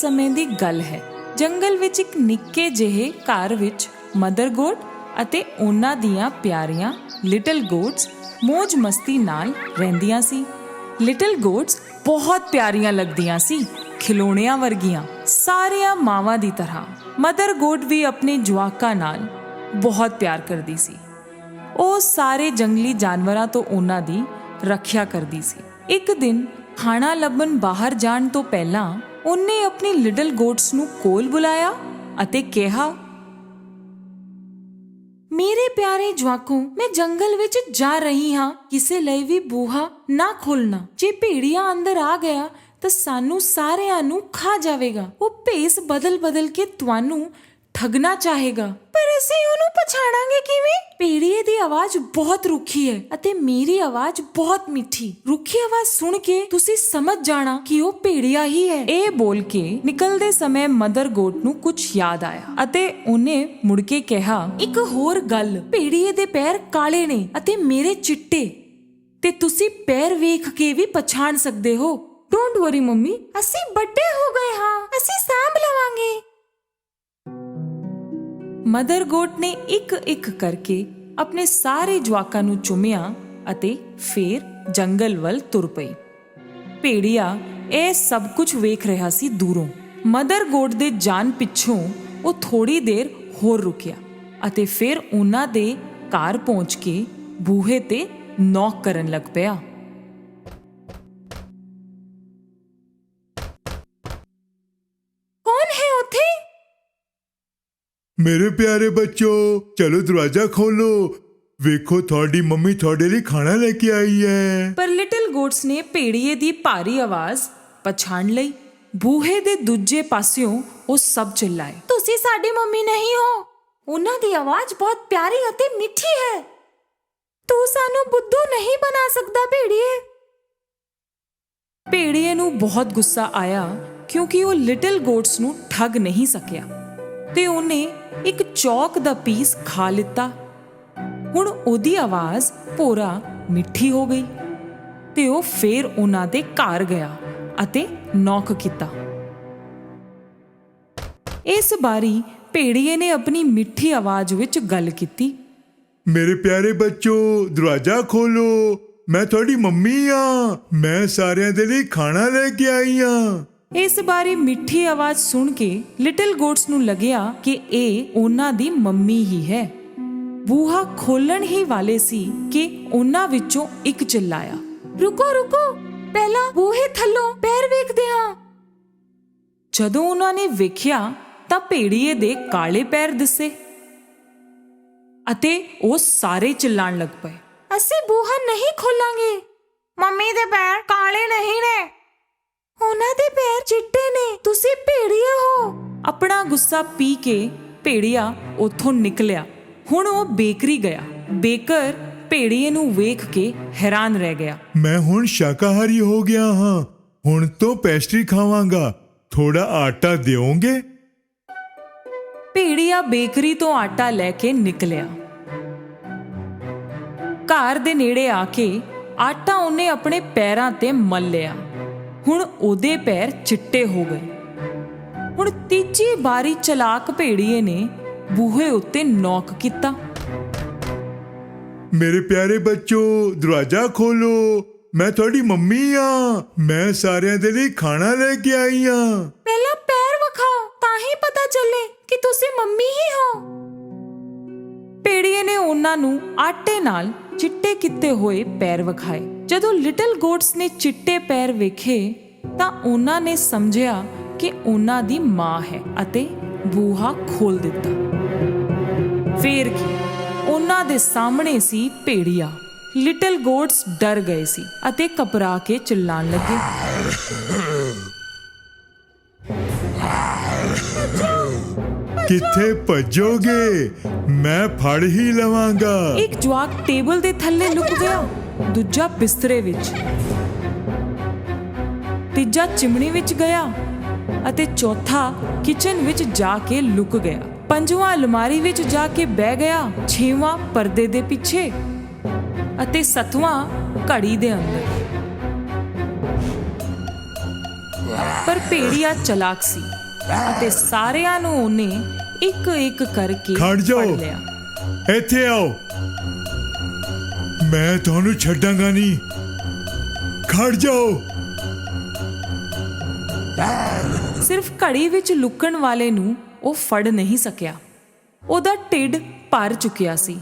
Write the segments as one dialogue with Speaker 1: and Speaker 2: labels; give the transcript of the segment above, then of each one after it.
Speaker 1: ਸਮੇਂ ਦੀ ਗੱਲ ਹੈ। ਜੰਗਲ ਵਿੱਚ ਇੱਕ ਨਿੱਕੇ ਜਿਹੇ ਘਰ ਵਿੱਚ ਮਦਰ ਗੋਟ ਅਤੇ ਉਹਨਾਂ ਦੀਆਂ ਪਿਆਰੀਆਂ ਲਿਟਲ ਗੋਟਸ ਮौज ਮਸਤੀ ਨਾਲ ਰਹਿੰਦੀਆਂ ਸੀ। ਲਿਟਲ ਗੋਟਸ ਬਹੁਤ ਪਿਆਰੀਆਂ ਲੱਗਦੀਆਂ ਸੀ, ਖਿਲੌਣਿਆਂ ਵਰਗੀਆਂ, ਸਾਰੀਆਂ ਮਾਵਾਂ ਦੀ ਤਰ੍ਹਾਂ। ਮਦਰ ਗੋਡ ਵੀ ਆਪਣੇ ਜਵਾਕਾਂ ਨਾਲ ਬਹੁਤ ਪਿਆਰ ਕਰਦੀ ਸੀ। ਉਹ ਸਾਰੇ ਜੰਗਲੀ ਜਾਨਵਰਾਂ ਤੋਂ ਉਹਨਾਂ ਦੀ ਰੱਖਿਆ ਕਰਦੀ ਸੀ। ਇੱਕ ਦਿਨ ਖਾਣਾ ਲੱਭਣ ਬਾਹਰ ਜਾਣ ਤੋਂ ਪਹਿਲਾਂ ਉਹਨੇ ਆਪਣੀ ਲਿਟਲ ਗੋਟਸ ਨੂੰ ਕੋਲ ਬੁਲਾਇਆ ਅਤੇ ਕਿਹਾ, ਮੇਰੇ ਪਿਆਰੇ ਜਵਾਕੋ, ਮੈਂ ਜੰਗਲ ਵਿੱਚ ਜਾ ਰਹੀ ਹਾਂ। ਕਿਸੇ ਲਈ ਵੀ ਬੂਹਾ ਨਾ ਖੋਲਣਾ ਜੇ ਭੇੜੀਆ ਅੰਦਰ ਆ ਗਿਆ, ਤਾਂ ਸਾਨੂੰ ਸਾਰਿਆਂ ਨੂੰ ਖਾ ਜਾਵੇਗਾ। ਉਹ ਭੇਸ ਬਦਲ-ਬਦਲ ਕੇ ਤੁਹਾਨੂੰ ਠਗਣਾ ਚਾਹੇਗਾ। ਪਰ ਅਸੀਂ ਉਹਨੂੰ ਪਛਾਣਾਂਗੇ ਕਿਵੇਂ? ਭੇੜੀਏ ਦੀ ਆਵਾਜ਼ ਬਹੁਤ ਰੁੱਖੀ ਹੈ ਅਤੇ ਮੇਰੀ ਆਵਾਜ਼ ਬਹੁਤ ਮਿੱਠੀ। ਰੁੱਖੀ ਆਵਾਜ਼ ਸੁਣ ਕੇ ਤੁਸੀਂ ਸਮਝ ਜਾਣਾ ਕਿ ਉਹ ਭੇੜੀਆ ਹੀ ਹੈ। ਇਹ ਬੋਲ ਕੇ ਨਿਕਲਦੇ ਸਮੇਂ ਮਦਰ ਗੋਟ ਨੂੰ ਕੁਝ ਯਾਦ ਆਇਆ ਅਤੇ ਉਹਨੇ ਮੁੜ ਕੇ ਕਿਹਾ, ਇੱਕ ਹੋਰ ਗੱਲ, ਭੇੜੀਏ ਦੇ ਪੈਰ ਕਾਲੇ ਨੇ ਅਤੇ ਮੇਰੇ ਚਿੱਟੇ। ਤੇ ਤੁਸੀਂ ਪੈਰ ਵੇਖ ਕੇ ਵੀ ਪਛਾਣ ਸਕਦੇ ਹੋ। ਡੋਂਟ ਵਰੀ ਮੰਮੀ, ਅਸੀਂ ਵੱਡੇ ਹੋ ਗਏ ਹਾਂ। ਅਸੀਂ ਸਾਂਭ ਲਵਾਂਗੇ। ਮਦਰ ਗੋਟ ਨੇ ਇੱਕ ਇੱਕ ਕਰਕੇ ਆਪਣੇ ਸਾਰੇ ਜਵਾਕਾਂ ਨੂੰ ਚੁੰਮਿਆ ਅਤੇ ਫੇਰ ਜੰਗਲ ਵੱਲ ਤੁਰ ਪਈ। ਭੇੜੀਆ, ਇਹ ਸਭ ਕੁਝ ਵੇਖ ਰਿਹਾ ਸੀ ਦੂਰੋਂ। ਮਦਰ ਗੋਡ ਦੇ ਜਾਨ ਪਿੱਛੋਂ ਉਹ ਥੋੜੀ ਦੇਰ ਹੋਰ ਰੁਕਿਆ ਅਤੇ ਫਿਰ ਉਹਨਾਂ ਦੇ ਘਰ ਪਹੁੰਚ ਕੇ ਬੂਹੇ ਤੇ ਨੌਕ ਕਰਨ ਲੱਗ ਪਿਆ।
Speaker 2: ਮੇਰੇ ਪਿਆਰੇ ਬੱਚੋ ਚਲੋ ਦਰਵਾਜ਼ਾ ਖੋਲੋ। ਵੇਖੋ ਤੁਹਾਡੀ ਮੰਮੀ ਤੁਹਾਡੇ ਲਈ ਖਾਣਾ ਲੈ ਕੇ ਆਈ ਹੈ।
Speaker 1: ਪਰ ਲਿਟਲ ਗੋਟਸ ਨੇ ਭੇੜੀਏ ਦੀ ਭਾਰੀ ਆਵਾਜ਼ ਪਛਾਣ ਲਈ। ਬੂਹੇ ਦੇ ਦੂਜੇ ਪਾਸਿਓਂ ਉਹ ਸਭ ਚਿল্ਲਾਏ ਤੁਸੀਂ ਸਾਡੀ ਮੰਮੀ ਨਹੀਂ ਹੋ। ਉਹਨਾਂ ਦੀ ਆਵਾਜ਼ ਬਹੁਤ ਪਿਆਰੀ ਅਤੇ ਮਿੱਠੀ ਹੈ। ਤੂੰ ਸਾਨੂੰ ਬੁੱਧੂ ਨਹੀਂ ਬਣਾ ਸਕਦਾ ਭੇੜੀਏ। ਭੇੜੀਏ ਨੂੰ ਬਹੁਤ ਗੁੱਸਾ ਆਇਆ ਕਿਉਂਕਿ ਉਹ ਲਿਟਲ ਗੋਟਸ ਨੂੰ ਠੱਗ ਨਹੀਂ ਸਕਿਆ। ਤੇ ਉਹਨੇ ਇੱਕ ਚੌਕ ਦਾ ਪੀਸ ਖਾ ਲਿੱਤਾ। ਹੁਣ ਉਹਦੀ ਆਵਾਜ਼ ਭੋਰਾ ਮਿੱਠੀ ਹੋ ਗਈ ਤੇ ਉਹ ਫੇਰ ਉਹਨਾਂ ਦੇ ਘਰ ਗਿਆ ਅਤੇ ਨੌਕ ਕੀਤਾ। ਇਸ ਬਾਰੀ ਭੇੜੀਏ ਨੇ ਆਪਣੀ ਮਿੱਠੀ ਆਵਾਜ਼ ਵਿੱਚ ਗੱਲ ਕੀਤੀ।
Speaker 2: ਮੇਰੇ ਪਿਆਰੇ ਬੱਚੋ, ਦਰਵਾਜ਼ਾ ਖੋਲੋ। ਮੈਂ ਤੁਹਾਡੀ ਮੰਮੀ ਆ। ਮੈਂ ਸਾਰਿਆਂ ਦੇ ਲਈ ਖਾਣਾ ਲੈ ਕੇ ਆਈ ਆ।
Speaker 1: ਇਸ ਬਾਰੇ ਮਿੱਠੀ ਆਵਾਜ਼ ਸੁਣ ਕੇ ਲਿਟਲ ਗੋਟਸ ਨੂੰ ਲੱਗਿਆ ਕਿ ਇਹ ਉਹਨਾਂ ਦੀ ਮੰਮੀ ਹੀ ਹੈ। ਬੂਹਾ ਖੋਲਣ ਹੀ ਵਾਲੇ ਸੀ ਕਿ ਉਹਨਾਂ ਵਿੱਚੋਂ ਇੱਕ ਚਿল্লাਇਆ ਰੁਕੋ ਰੁਕੋ ਪਹਿਲਾਂ ਬੂਹੇ ਥੱਲੋਂ ਪੈਰ ਵੇਖਦੇ ਹਾਂ। ਜਦੋਂ ਉਹਨਾਂ ਨੇ ਵੇਖਿਆ ਤਾਂ ਭੇੜੀਏ ਦੇ ਕਾਲੇ ਪੈਰ ਦਿਸੇ ਅਤੇ ਉਹ ਸਾਰੇ ਚਿੱਲਾਣ ਲੱਗ ਪਏ। ਅਸੀਂ ਬੂਹਾ ਨਹੀਂ ਖੋਲਾਂਗੇ। ਮੰਮੀ ਦੇ ਪੈਰ ਕਾਲੇ ਨਹੀਂ ਨੇ। ਉਹਨਾਂ ਦੇ ਪੈਰ ਚਿੱਟੇ ਨੇ ਤੁਸੀਂ ਭੇੜੀਏ ਹੋ। ਆਪਣਾ ਗੁੱਸਾ ਪੀ ਕੇ ਭੇੜੀਆ ਉੱਥੋਂ ਨਿਕਲਿਆ। ਹੁਣ ਉਹ ਬੇਕਰੀ ਗਿਆ। ਬੇਕਰ ਭੇੜੀਏ ਨੂੰ ਵੇਖ ਕੇ ਹੈਰਾਨ ਰਹਿ ਗਿਆ।
Speaker 2: ਮੈਂ ਹੁਣ ਸ਼ਾਕਾਹਾਰੀ ਹੋ ਗਿਆ ਹਾਂ। ਹੁਣ ਤੋਂ ਪੈਸਟਰੀ ਖਾਵਾਂਗਾ। ਥੋੜਾ ਆਟਾ ਦਿਓਗੇ?
Speaker 1: ਭੇੜੀਆ ਬੇਕਰੀ ਤੋਂ ਆਟਾ ਲੈ ਕੇ ਨਿਕਲਿਆ। ਘਰ ਦੇ ਨੇੜੇ ਆ ਕੇ ਆਟਾ ਉਹਨੇ ਆਪਣੇ ਪੈਰਾਂ ਤੇ ਮਲ ਲਿਆ। ਹੁਣ ਉਹਦੇ ਪੈਰ ਚਿੱਟੇ ਹੋ ਗਏ। ਹੁਣ ਤੀਜੀ ਬਾਰੀ ਚਲਾਕ ਭੇੜੀਏ ਨੇ ਬੂਹੇ ਉੱਤੇ ਨੌਕ ਕੀਤਾ।
Speaker 2: ਮੇਰੇ ਪਿਆਰੇ ਬੱਚੋ ਦਰਵਾਜ਼ਾ ਖੋਲੋ। ਮੈਂ ਤੁਹਾਡੀ ਮੰਮੀ ਆ। ਮੈਂ ਸਾਰਿਆਂ ਦੇ ਲਈ ਖਾਣਾ ਲੈ ਕੇ ਆਈ ਆ।
Speaker 1: ਪਹਿਲਾਂ ਪੈਰ ਵਿਖਾਓ ਤਾਂ ਹੀ ਪਤਾ ਚੱਲੇ ਕਿ ਤੁਸੀਂ ਮੰਮੀ ਹੀ ਹੋ। ਪੇੜੀਏ ਨੇ ਉਹਨਾਂ ਨੂੰ ਆਟੇ ਨਾਲ ਚਿੱਟੇ ਕੀਤੇ ਹੋਏ ਪੈਰ ਵਿਖਾਏ। ਜਦੋਂ ਲਿਟਲ ਗੋਟਸ ਨੇ ਚਿੱਟੇ ਪੈਰ ਵੇਖੇ ਤਾਂ ਉਹਨਾਂ ਨੇ ਸਮਝਿਆ ਕਿ ਉਹਨਾਂ ਦੀ ਮਾਂ ਹੈ ਅਤੇ ਬੂਹਾ ਖੋਲ ਦਿੱਤਾ। ਫੇਰ ਕੀ? ਉਹਨਾਂ ਦੇ ਸਾਹਮਣੇ ਸੀ ਭੇੜੀਆ। ਲਿਟਲ ਗੋਟਸ ਡਰ ਗਏ ਸੀ ਅਤੇ ਘਬਰਾ ਕੇ ਚਿল্লাਣ ਲੱਗੇ।
Speaker 2: ਕਿੱਥੇ ਭੱਜੋਗੇ? ਮੈਂ ਫੜ ਹੀ ਲਵਾਂਗਾ।
Speaker 1: ਇੱਕ ਜਵਾਕ ਟੇਬਲ ਦੇ ਥੱਲੇ ਲੁਕ ਗਿਆ। ਦੂਜਾ ਬਿਸਤਰੇ ਵਿੱਚ। ਤੀਜਾ ਚਿਮਣੀ ਵਿੱਚ ਗਿਆ ਅਤੇ ਚੌਥਾ ਕਿਚਨ ਵਿੱਚ ਜਾ ਕੇ ਲੁਕ ਗਿਆ। ਪੰਜਵਾਂ ਅਲਮਾਰੀ ਵਿੱਚ ਜਾ ਕੇ ਬਹਿ ਗਿਆ ਛੇਵਾਂ ਪਰਦੇ ਦੇ ਪਿੱਛੇ ਅਤੇ ਸੱਤਵਾਂ ਘੜੀ ਦੇ ਅੰਦਰ। ਪਰ ਭੇੜੀਆ ਚਲਾਕ ਸੀ ਅਤੇ ਸਾਰਿਆਂ ਨੂੰ ਉਹਨੇ ਇੱਕ ਇੱਕ ਕਰਕੇ
Speaker 2: ਖੜ ਜਾਓ। ਇੱਥੇ ਆਓ। ਮੈਂ ਤੁਹਾਨੂੰ ਛੱਡਾਂਗਾ ਨਹੀਂ। ਖੜ ਜਾਓ।
Speaker 1: ਸਿਰਫ ਘੜੀ ਵਿੱਚ ਲੁਕਣ ਵਾਲੇ ਨੂੰ ਉਹ ਫੜ ਨਹੀਂ ਸਕਿਆ। ਉਹਦਾ ਢਿੱਡ ਭਰ ਚੁੱਕਿਆ ਸੀ।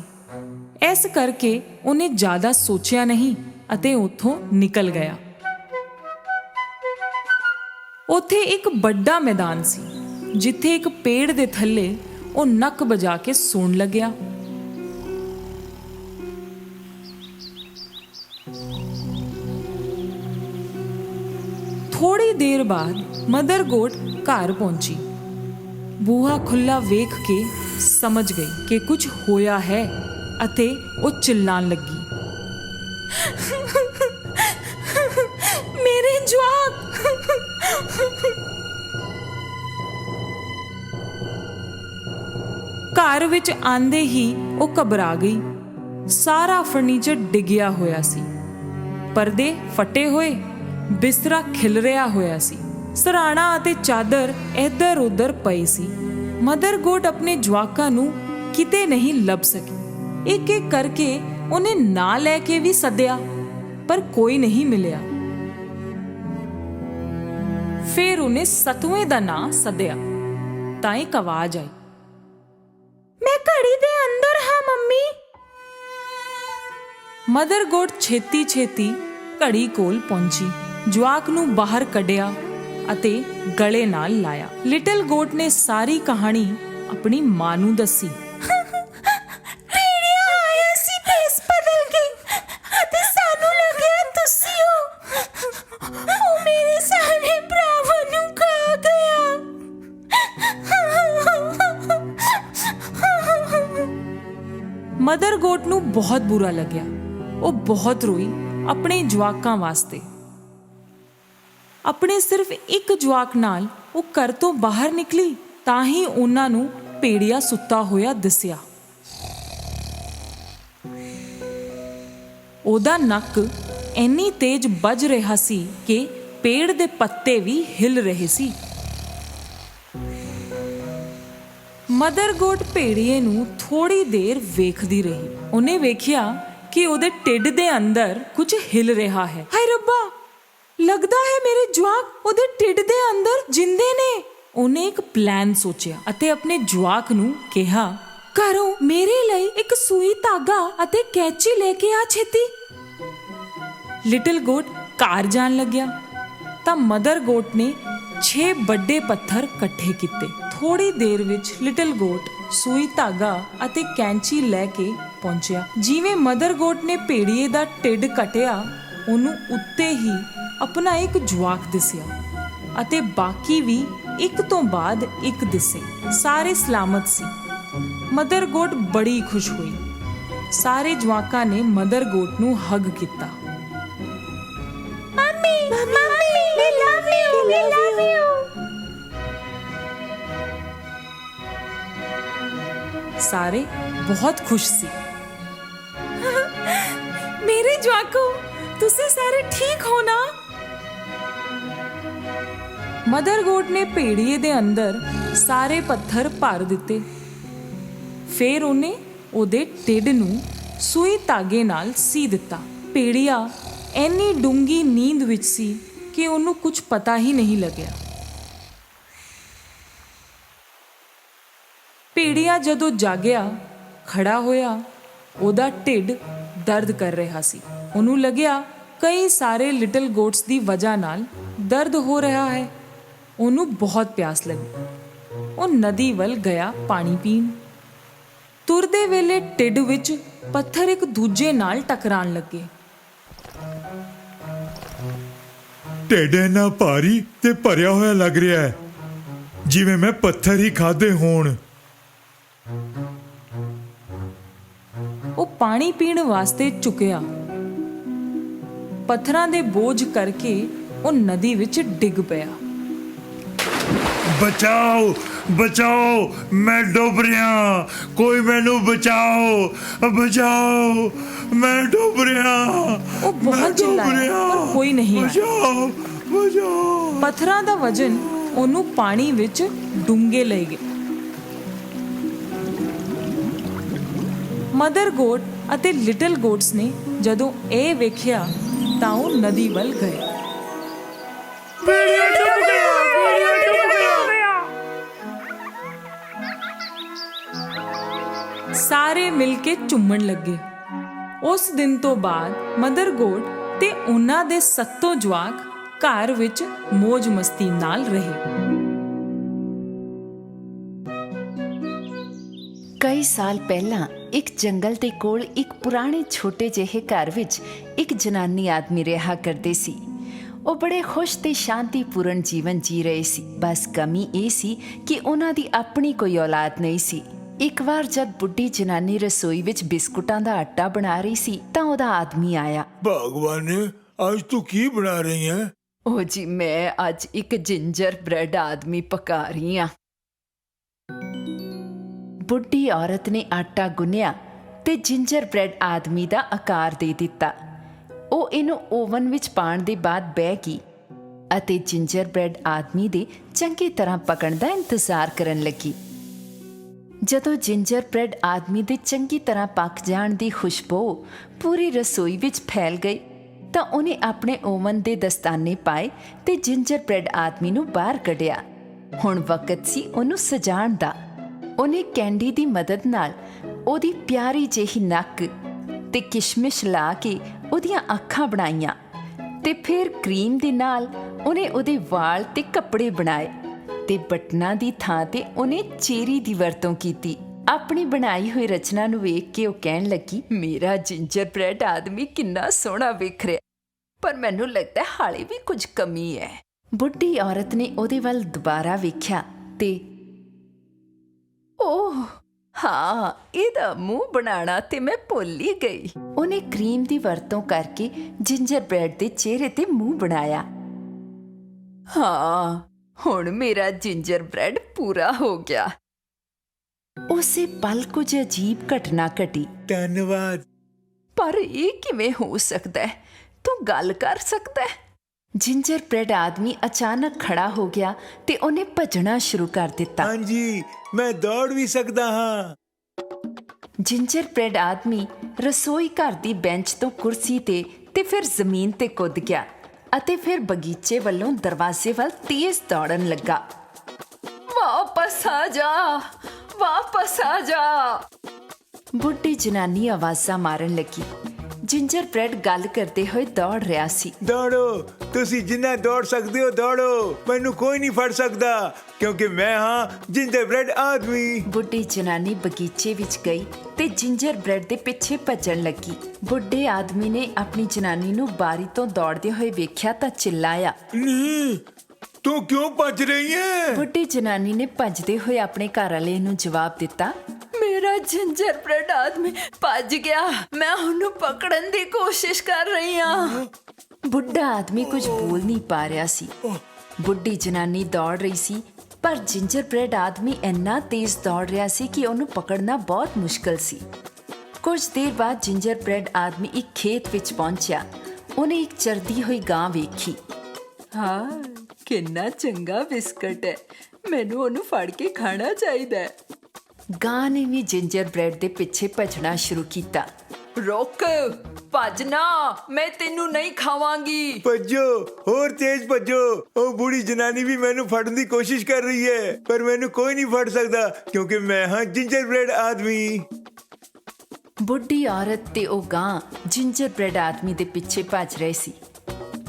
Speaker 1: ਇਸ ਕਰਕੇ ਉਹਨੇ ਜ਼ਿਆਦਾ ਸੋਚਿਆ ਨਹੀਂ ਅਤੇ ਉੱਥੋਂ ਨਿਕਲ ਗਿਆ। ਉੱਥੇ ਇੱਕ ਵੱਡਾ ਮੈਦਾਨ ਸੀ, ਜਿੱਥੇ ਇੱਕ ਪੇੜ ਦੇ ਥੱਲੇ ਉਹ ਨੱਕ ਬਜਾ ਕੇ ਸੌਣ ਲੱਗਿਆ। ਦੇਰ ਬਾਅਦ ਮਦਰ ਗੋਟ ਘਰ ਪਹੁੰਚੀ। ਬੂਹਾ ਖੁੱਲਾ ਵੇਖ ਕੇ ਸਮਝ ਗਈ ਕਿ ਕੁਝ ਹੋਇਆ ਹੈ ਅਤੇ ਉਹ ਚਿল্লাਣ ਲੱਗੀ। ਮੇਰੇ ਜਵਾਕ! ਘਰ ਵਿੱਚ ਆਂਦੇ ਹੀ ਉਹ ਘਬਰਾ ਗਈ। ਸਾਰਾ ਫਰਨੀਚਰ ਡਿੱਗਿਆ ਹੋਇਆ ਸੀ। ਪਰਦੇ ਫਟੇ ਹੋਏ। ਬਿਸਤਰਾ ਖਿਲਰਿਆ ਹੋਇਆ ਸੀ। ਸਰਾਣਾ ਅਤੇ ਚਾਦਰ ਇੱਧਰ ਉੱਧਰ ਪਈ ਸੀ। ਮਦਰ ਗੋਟ ਆਪਣੇ ਜਵਾਕਾਂ ਨੂੰ ਕਿਤੇ ਨਹੀਂ ਲੱਭ ਸਕੀ। ਇੱਕ ਇੱਕ ਕਰਕੇ ਉਹਨੇ ਨਾਂ ਲੈ ਕੇ ਵੀ ਸੱਦਿਆ, ਪਰ ਕੋਈ ਨਹੀਂ ਮਿਲਿਆ। ਫਿਰ ਉਹਨੇ ਸਤਵੇਂ ਦਾ ਨਾਂ ਸੱਦਿਆ। ਤਾਂ ਇੱਕ ਆਵਾਜ਼ ਆਈ। ਮੈਂ ਘੜੀ ਦੇ ਅੰਦਰ ਹਾਂ, ਮੰਮੀ। ਮਦਰ ਗੋਟ ਛੇਤੀ ਛੇਤੀ ਘੜੀ ਕੋਲ ਪਹੁੰਚੀ। ਜਵਾਕ ਨੂੰ ਬਾਹਰ ਕੱਢਿਆ ਅਤੇ ਗਲੇ ਨਾਲ ਲਾਇਆ। ਲਿਟਲ ਗੋਟ ਨੇ ਸਾਰੀ ਕਹਾਣੀ ਆਪਣੀ ਮਾਂ ਨੂੰ ਦੱਸੀ। ਮਦਰ ਗੋਟ ਨੂੰ ਬਹੁਤ ਬੁਰਾ ਲੱਗਿਆ। ਉਹ ਬਹੁਤ ਰੋਈ ਆਪਣੇ ਜਵਾਕਾਂ ਵਾਸਤੇ। ਆਪਣੇ ਸਿਰਫ ਇੱਕ ਜਵਾਕ ਨਾਲ ਉਹ ਘਰ ਤੋਂ ਬਾਹਰ ਨਿਕਲੀ ਤਾਂ ਹੀ ਉਹਨਾਂ ਨੂੰ ਪੇੜਿਆ ਸੁੱਤਾ ਹੋਇਆ ਦਿਸਿਆ। ਉਹਦਾ ਨੱਕ ਇੰਨੀ ਤੇਜ਼ ਵੱਜ ਰਿਹਾ ਸੀ ਕਿ ਪੇੜ ਦੇ ਪੱਤੇ ਵੀ ਹਿਲ ਰਹੇ ਸੀ। ਮਦਰ ਗੋਟ ਭੇੜੀਏ ਨੂੰ ਥੋੜੀ ਦੇਰ ਵੇਖਦੀ ਰਹੀ। ਉਹਨੇ ਵੇਖਿਆ ਕਿ ਉਹਦੇ ਢਿੱਡ ਦੇ ਅੰਦਰ ਕੁਝ ਹਿਲ ਰਿਹਾ ਹੈ। ਹਾਏ ਰੱਬਾ! ਲੱਗਦਾ ਹੈ ਮੇਰੇ ਜਵਾਕ ਉਹਦੇ ਢਿੱਡ ਦੇ ਅੰਦਰ ਜਿੰਦੇ ਨੇ। ਉਹਨੇ ਇੱਕ ਪਲਾਨ ਸੋਚਿਆ ਅਤੇ ਆਪਣੇ ਜਵਾਕ ਨੂੰ ਕਿਹਾ ਕਰੋ ਮੇਰੇ ਲਈ ਇੱਕ ਸੂਈ ਧਾਗਾ ਅਤੇ ਕੈਂਚੀ ਲੈ ਕੇ ਆ ਛੇਤੀ। ਲਿਟਲ ਗੋਟ ਕਾਰ ਜਾਣ ਲੱਗਿਆ। ਤਾਂ ਮਦਰ ਗੋਟ ਨੇ 6 ਵੱਡੇ ਪੱਥਰ ਇਕੱਠੇ ਕੀਤੇ। ਥੋੜੀ ਦੇਰ ਵਿੱਚ ਲਿਟਲ ਗੋਟ ਸੂਈ ਧਾਗਾ ਅਤੇ ਕੈਂਚੀ ਲੈ ਕੇ ਪਹੁੰਚਿਆ। ਜਿਵੇਂ ਮਦਰ ਗੋਟ ਨੇ ਭੇੜੀਏ ਦਾ ਢਿੱਡ ਕਟਿਆ ਉਹਨੂੰ ਉੱਤੇ ਹੀ ਆਪਣਾ ਇੱਕ ਜਵਾਕ ਦਿਸਿਆ ਅਤੇ ਬਾਕੀ ਵੀ ਇੱਕ ਤੋਂ ਬਾਅਦ ਇੱਕ ਦਿਸੇ। ਸਾਰੇ ਸਲਾਮਤ ਸੀ। ਮਦਰ ਗੋਟ ਬੜੀ ਖੁਸ਼ ਹੋਈ। ਸਾਰੇ ਜਵਾਕਾਂ ਨੇ ਮਦਰ ਗੋਟ ਨੂੰ ਹੱਗ ਕੀਤਾ। Mummy mummy we love you we love you ਸਾਰੇ ਬਹੁਤ ਖੁਸ਼ ਸੀ। ਮੇਰੇ ਜਵਾਕੋ ਤੁਸੀਂ ਸਾਰੇ ਠੀਕ ਹੋ ਨਾ? ਮਦਰ ਗੋਟ ਨੇ ਭੇੜੀਏ ਦੇ ਅੰਦਰ ਸਾਰੇ ਪੱਥਰ ਭਰ ਦਿੱਤੇ। ਫਿਰ ਉਹਨੇ ਉਹਦੇ ਢਿੱਡ ਨੂੰ ਸੂਈ ਧਾਗੇ ਨਾਲ ਸੀ ਦਿੱਤਾ। ਭੇੜੀਆ ਐਨੀ ਡੂੰਗੀ ਨੀਂਦ ਵਿੱਚ ਸੀ ਕਿ ਉਹਨੂੰ ਕੁਝ ਪਤਾ ਹੀ ਨਹੀਂ ਲੱਗਿਆ। ਭੇੜੀਆ ਜਦੋਂ ਜਾਗਿਆ, ਖੜਾ ਹੋਇਆ, ਉਹਦਾ ਢਿੱਡ ਦਰਦ ਕਰ ਰਿਹਾ ਸੀ। ਉਹਨੂੰ ਲੱਗਿਆ, ਕਈ ਸਾਰੇ ਲਿਟਲ ਗੋਟਸ ਦੀ ਵਜ੍ਹਾ ਨਾਲ ਦਰਦ ਹੋ ਰਿਹਾ ਹੈ। ਉਹਨੂੰ ਬਹੁਤ ਪਿਆਸ ਲੱਗੀ। ਉਹ ਨਦੀ ਵੱਲ ਗਿਆ ਪਾਣੀ ਪੀਣ। ਤੁਰਦੇ ਵੇਲੇ ਢਿੱਡ ਵਿੱਚ ਪੱਥਰ ਇੱਕ ਦੂਜੇ ਨਾਲ ਟਕਰਾਣ ਲੱਗੇ।
Speaker 2: ਢਿੱਡ ਇੰਨਾ ਭਾਰੀ ਤੇ ਭਰਿਆ ਹੋਇਆ ਲੱਗ ਰਿਹਾ ਹੈ ਜਿਵੇਂ ਮੈਂ ਪੱਥਰ ਹੀ ਖਾਦੇ ਹੋਣ।
Speaker 1: ਉਹ ਪਾਣੀ ਪੀਣ ਵਾਸਤੇ ਝੁਕਿਆ ਪੱਥਰਾਂ ਦੇ ਬੋਝ ਕਰਕੇ ਉਹ ਨਦੀ ਵਿੱਚ ਡਿੱਗ ਪਿਆ।
Speaker 2: ਬਚਾਓ ਬਚਾਓ ਮੈਂ ਡੁੱਬ ਰਿਹਾ। ਕੋਈ ਮੈਨੂੰ ਬਚਾਓ ਬਚਾਓ ਮੈਂ ਡੁੱਬ ਰਿਹਾ।
Speaker 1: ਉਹ ਬਹੁਤ
Speaker 2: ਮੈਂ ਡੁੱਬ
Speaker 1: ਚਿল্লাਇਆ,
Speaker 2: ਰਿਹਾ।
Speaker 1: ਪਰ ਕੋਈ ਨਹੀਂ ਆਇਆ।
Speaker 2: ਬਚਾਓ ਬਚਾਓ।
Speaker 1: ਪੱਥਰਾਂ ਦਾ ਵਜਨ ਉਹਨੂੰ ਪਾਣੀ ਵਿੱਚ ਡੂੰਘੇ ਲੈ ਗਿਆ ਮਦਰ ਗੋਟ ਅਤੇ ਲਿਟਲ ਗੋਟਸ ਨੇ ਜਦੋਂ ਇਹ ਵੇਖਿਆ ਤਾਂ ਉਹ ਨਦੀ ਵੱਲ ਗਏ।
Speaker 2: ਬੇੜੀਆ ਡੁੱਬ ਗਿਆ
Speaker 1: ਸਾਰੇ ਮਿਲ ਕੇ ਚੁੰਮਣ ਲੱਗੇ। ਉਸ ਦਿਨ ਤੋਂ ਬਾਅਦ ਮਦਰ ਗੋਟ ਤੇ ਉਹਨਾਂ ਦੇ ਸੱਤੋਂ ਜਵਾਕ ਘਰ ਵਿੱਚ ਮौज ਮਸਤੀ ਨਾਲ ਰਹੇ।
Speaker 3: ਕਈ ਸਾਲ ਪਹਿਲਾਂ ਇੱਕ ਜੰਗਲ ਦੇ ਕੋਲ ਇੱਕ ਪੁਰਾਣੇ ਛੋਟੇ ਜਿਹੇ ਘਰ ਵਿੱਚ ਇੱਕ ਜਨਾਨੀ ਆਦਮੀ ਰਿਹਾ ਕਰਦੇ ਸੀ। ਉਹ ਬੜੇ ਖੁਸ਼ ਤੇ ਸ਼ਾਂਤੀਪੂਰਨ ਜੀਵਨ ਜੀ ਰਹੇ ਸੀ। ਬਸ ਕਮੀ ਇਹ ਸੀ ਕਿ ਉਹਨਾਂ ਦੀ ਆਪਣੀ ਕੋਈ ਔਲਾਦ ਨਹੀਂ ਸੀ। ਇੱਕ ਵਾਰ ਜਦ ਬੁੱਢੀ ਜਨਾਨੀ ਰਸੋਈ ਵਿੱਚ ਬਿਸਕੁਟਾਂ ਦਾ ਆਟਾ ਬਣਾ ਰਹੀ ਸੀ ਤਾਂ ਉਹਦਾ ਆਦਮੀ ਆਇਆ।
Speaker 2: ਭਗਵਾਨ ਅੱਜ ਤੂੰ ਕੀ ਬਣਾ ਰਹੀ ਹੈ?
Speaker 3: ਉਹ ਜੀ ਮੈਂ ਅੱਜ ਇੱਕ ਜਿੰਜਰ ਬ੍ਰੈਡ ਆਦਮੀ ਪਕਾ ਰਹੀ ਹਾਂ। ਬੁੱਢੀ ਔਰਤ ਨੇ ਆਟਾ ਗੁੰਨਿਆ ਤੇ ਜਿੰਜਰ ਬ੍ਰੈਡ ਆਦਮੀ ਦਾ ਆਕਾਰ ਦੇ ਦਿੱਤਾ। ਉਹ ਇਹਨੂੰ ਓਵਨ ਵਿੱਚ ਪਾਉਣ ਦੇ ਬਾਅਦ ਬਹਿ ਗਈ ਅਤੇ ਜਿੰਜਰ ਬ੍ਰੈਡ ਆਦਮੀ ਦੇ ਚੰਗੀ ਤਰ੍ਹਾਂ ਪਕਣ ਦਾ ਇੰਤਜ਼ਾਰ ਕਰਨ ਲੱਗੀ। ਜਦੋਂ ਜਿੰਜਰ ਬ੍ਰੈਡ ਆਦਮੀ ਦੇ ਚੰਗੀ ਤਰ੍ਹਾਂ ਪੱਕ ਜਾਣ ਦੀ ਖੁਸ਼ਬੂ ਪੂਰੀ ਰਸੋਈ ਵਿੱਚ ਫੈਲ ਗਈ, ਤਾਂ ਉਹਨੇ ਆਪਣੇ ਓਵਨ ਦੇ ਦਸਤਾਨੇ ਪਾਏ ਤੇ ਜਿੰਜਰ ਬ੍ਰੈਡ ਆਦਮੀ ਨੂੰ ਬਾਹਰ ਕੱਢਿਆ। ਹੁਣ ਵਕਤ ਸੀ ਉਹਨੂੰ ਸਜਾਉਣ ਦਾ। ਉਹਨੇ ਕੈਂਡੀ ਦੀ ਮਦਦ ਨਾਲ ਉਹਦੀ ਪਿਆਰੀ ਜਿਹੀ ਨੱਕ ਤੇ ਕਿਸ਼ਮਿਸ਼ ਲਾ ਕੇ ਉਹਦੀਆਂ ਅੱਖਾਂ ਬਣਾਈਆਂ ਤੇ ਫਿਰ ਕਰੀਮ ਦੇ ਨਾਲ ਉਹਨੇ ਉਹਦੇ ਵਾਲ ਤੇ ਕੱਪੜੇ ਬਣਾਏ। ਤੇ ਬਟਨਾਂ ਦੀ ਥਾਂ ਤੇ ਉਹਨੇ ਚੇਰੀ ਦੀ ਵਰਤੋਂ ਕੀਤੀ। ਆਪਣੀ ਬਣਾਈ ਹੋਈ ਰਚਨਾ ਨੂੰ ਵੇਖ ਕੇ ਉਹ ਕਹਿਣ ਲੱਗੀ, ਮੇਰਾ ਜਿੰਜਰ ਬ੍ਰੈਡ ਆਦਮੀ ਕਿੰਨਾ ਸੋਹਣਾ ਵੇਖ ਰਿਹਾ। ਪਰ ਮੈਨੂੰ ਲੱਗਦਾ ਹਾਲੇ ਵੀ ਕੁਝ ਕਮੀ ਹੈ। ਬੁੱਢੀ ਔਰਤ ਨੇ ਉਹਦੇ ਵੱਲ ਦੁਬਾਰਾ ਵੇਖਿਆ ਤੇ, ਓਹ, ਹਾਂ, ਇਹਦਾ ਮੂੰਹ ਬਣਾਉਣਾ ਤੇ ਮੈਂ ਭੁੱਲ ਹੀ ਗਈ। ਉਹਨੇ ਕਰੀਮ ਦੀ ਵਰਤੋਂ ਕਰਕੇ ਜਿੰਜਰ ਬ੍ਰੈਡ ਦੇ ਚਿਹਰੇ ਤੇ ਮੂੰਹ ਬਣਾਇਆ। ਹਾਂ ਹੁਣ ਮੇਰਾ ਜਿੰਜਰ ਬ੍ਰੈਡ ਪੂਰਾ ਹੋ ਗਿਆ। ਉਸੇ ਪਲ ਕੁਝ ਅਜੀਬ ਘਟਨਾ ਘਟੀ।
Speaker 2: ਧੰਨਵਾਦ।
Speaker 3: ਪਰ ਇਹ ਕਿਵੇਂ ਹੋ ਸਕਦਾ ਹੈ? ਤੂੰ ਗੱਲ ਕਰ ਸਕਦਾ ਹੈ? ਜਿੰਜਰ ਬ੍ਰੈਡ ਆਦਮੀ ਅਚਾਨਕ ਖੜਾ ਹੋ ਗਿਆ ਤੇ ਉਹਨੇ ਭੱਜਣਾ ਸ਼ੁਰੂ ਕਰ ਦਿੱਤਾ।
Speaker 2: ਹਾਂਜੀ ਮੈਂ ਦੌੜ ਵੀ ਸਕਦਾ ਹਾਂ।
Speaker 3: ਜਿੰਜਰ ਬ੍ਰੈਡ ਆਦਮੀ ਰਸੋਈ ਘਰ ਦੀ ਬੈਂਚ ਤੋਂ ਕੁਰਸੀ ਤੇ ਤੇ ਫਿਰ ਜ਼ਮੀਨ ਤੇ ਕੁੱਦ ਗਿਆ। ਅਤੇ ਫਿਰ ਬਗੀਚੇ ਵੱਲੋਂ ਦਰਵਾਜ਼ੇ ਵੱਲ ਤੇਜ਼ ਦੌੜਨ ਲੱਗਾ। ਵਾਪਸ ਆ ਜਾ, ਵਾਪਸ ਆ ਜਾ। ਬੁੱਢੀ ਜਨਾਨੀ ਆਵਾਜ਼ਾਂ ਮਾਰਨ ਲੱਗੀ। ਜਿੰਜਰ ਬ੍ਰੈਡ ਗੱਲ ਕਰਦੇ ਹੋਏ ਦੌੜ ਰਿਹਾ ਸੀ।
Speaker 2: ਦੌੜੋ ਤੁਸੀਂ ਜਿੰਨਾ ਦੌੜ ਸਕਦੇ ਹੋ ਦੌੜੋ ਮੈਨੂੰ ਕੋਈ ਨਹੀਂ ਫੜ ਸਕਦਾ ਕਿਉਂਕਿ ਮੈਂ ਹਾਂ ਜਿੰਦੇ ਬ੍ਰੈਡ ਆਦਮੀ।
Speaker 3: ਬੁੱਢੀ ਜਨਾਨੀ ਬਗੀਚੇ ਵਿੱਚ ਗਈ ਤੇ ਜਿੰਜਰ ਬ੍ਰੈਡ ਦੇ ਪਿੱਛੇ ਭੱਜਣ ਲੱਗੀ। ਬੁੱਢੇ ਆਦਮੀ ਨੇ ਆਪਣੀ ਜਨਾਨੀ ਨੂੰ ਬਾਰੀ ਤੋਂ ਦੌੜਦੇ ਹੋਏ ਵੇਖਿਆ ਤਾਂ ਚਿল্লাਇਆ
Speaker 2: ਨਹੀਂ ਤੂੰ ਕਿਉਂ ਭੱਜ ਰਹੀ ਹੈ?
Speaker 3: ਬੁੱਢੀ ਜਨਾਨੀ ਨੇ ਭੱਜਦੇ ਹੋਏ ਆਪਣੇ ਘਰ ਵਾਲੇ ਨੂੰ ਜਵਾਬ ਦਿੱਤਾ ਮੇਰਾ ਜਿੰਜਰ ਬ੍ਰੈਡ ਆਦਮੀ ਭੱਜ ਗਿਆ। ਮੈਂ ਉਹਨੂੰ ਪਕੜਨ ਦੀ ਕੋਸ਼ਿਸ਼ ਕਰ ਰਹੀ ਹਾਂ। ਬੁੱਢਾ ਆਦਮੀ ਕੁਝ ਬੋਲ ਨਹੀਂ ਪਾ ਰਿਹਾ ਸੀ। ਬੁੱਢੀ ਜਨਾਨੀ ਦੌੜ ਰਹੀ ਸੀ, ਪਰ ਜਿੰਜਰ ਬ੍ਰੈਡ ਆਦਮੀ ਇੰਨਾ ਤੇਜ਼ ਦੌੜ ਰਿਹਾ ਸੀ ਕਿ ਉਹਨੂੰ ਪਕੜਨਾ ਬਹੁਤ ਮੁਸ਼ਕਲ ਸੀ। ਕੁਝ ਦੇਰ ਬਾਅਦ ਜਿੰਜਰ ਬ੍ਰੈਡ ਆਦਮੀ ਇੱਕ ਖੇਤ ਵਿੱਚ ਪਹੁੰਚਿਆ। ਉਹਨੇ ਇੱਕ ਚਰਦੀ ਹੋਈ ਗਾਂ ਵੇਖੀ। ਹਾਂ, ਕਿੰਨਾ ਚੰਗਾ ਬਿਸਕਟ ਹੈ। ਮੈਨੂੰ ਉਹਨੂੰ ਫੜ ਕੇ ਖਾਣਾ ਚਾਹੀਦਾ ਹੈ। ਗਾਂ ਨੇ ਵੀ ਜਿੰਜਰ ਬ੍ਰੈਡ ਦੇ ਪਿੱਛੇ ਭੱਜਣਾ ਸ਼ੁਰੂ ਕੀਤਾ। ਰੁਕ ਭੱਜਣਾ ਮੈਂ ਤੈਨੂੰ ਨਹੀਂ ਖਾਵਾਂਗੀ।
Speaker 2: ਭੱਜੋ ਹੋਰ ਤੇਜ਼ ਭੱਜੋ। ਉਹ ਬੁੜੀ ਜਨਾਨੀ ਵੀ ਮੈਨੂੰ ਫੜਨ ਦੀ ਕੋਸ਼ਿਸ਼ ਕਰ ਰਹੀ ਹੈ ਪਰ ਮੈਨੂੰ ਕੋਈ ਨਹੀਂ ਫੜ ਸਕਦਾ ਕਿਉਂਕਿ ਮੈਂ ਹਾਂ ਜਿੰਜਰ ਬ੍ਰੈਡ ਆਦਮੀ।
Speaker 3: ਬੁੱਢੀ ਔਰਤ ਤੇ ਉਹ ਗਾਂ ਜਿੰਜਰ ਬ੍ਰੈਡ ਆਦਮੀ ਦੇ ਪਿੱਛੇ ਭੱਜ ਰਹੇ ਸੀ।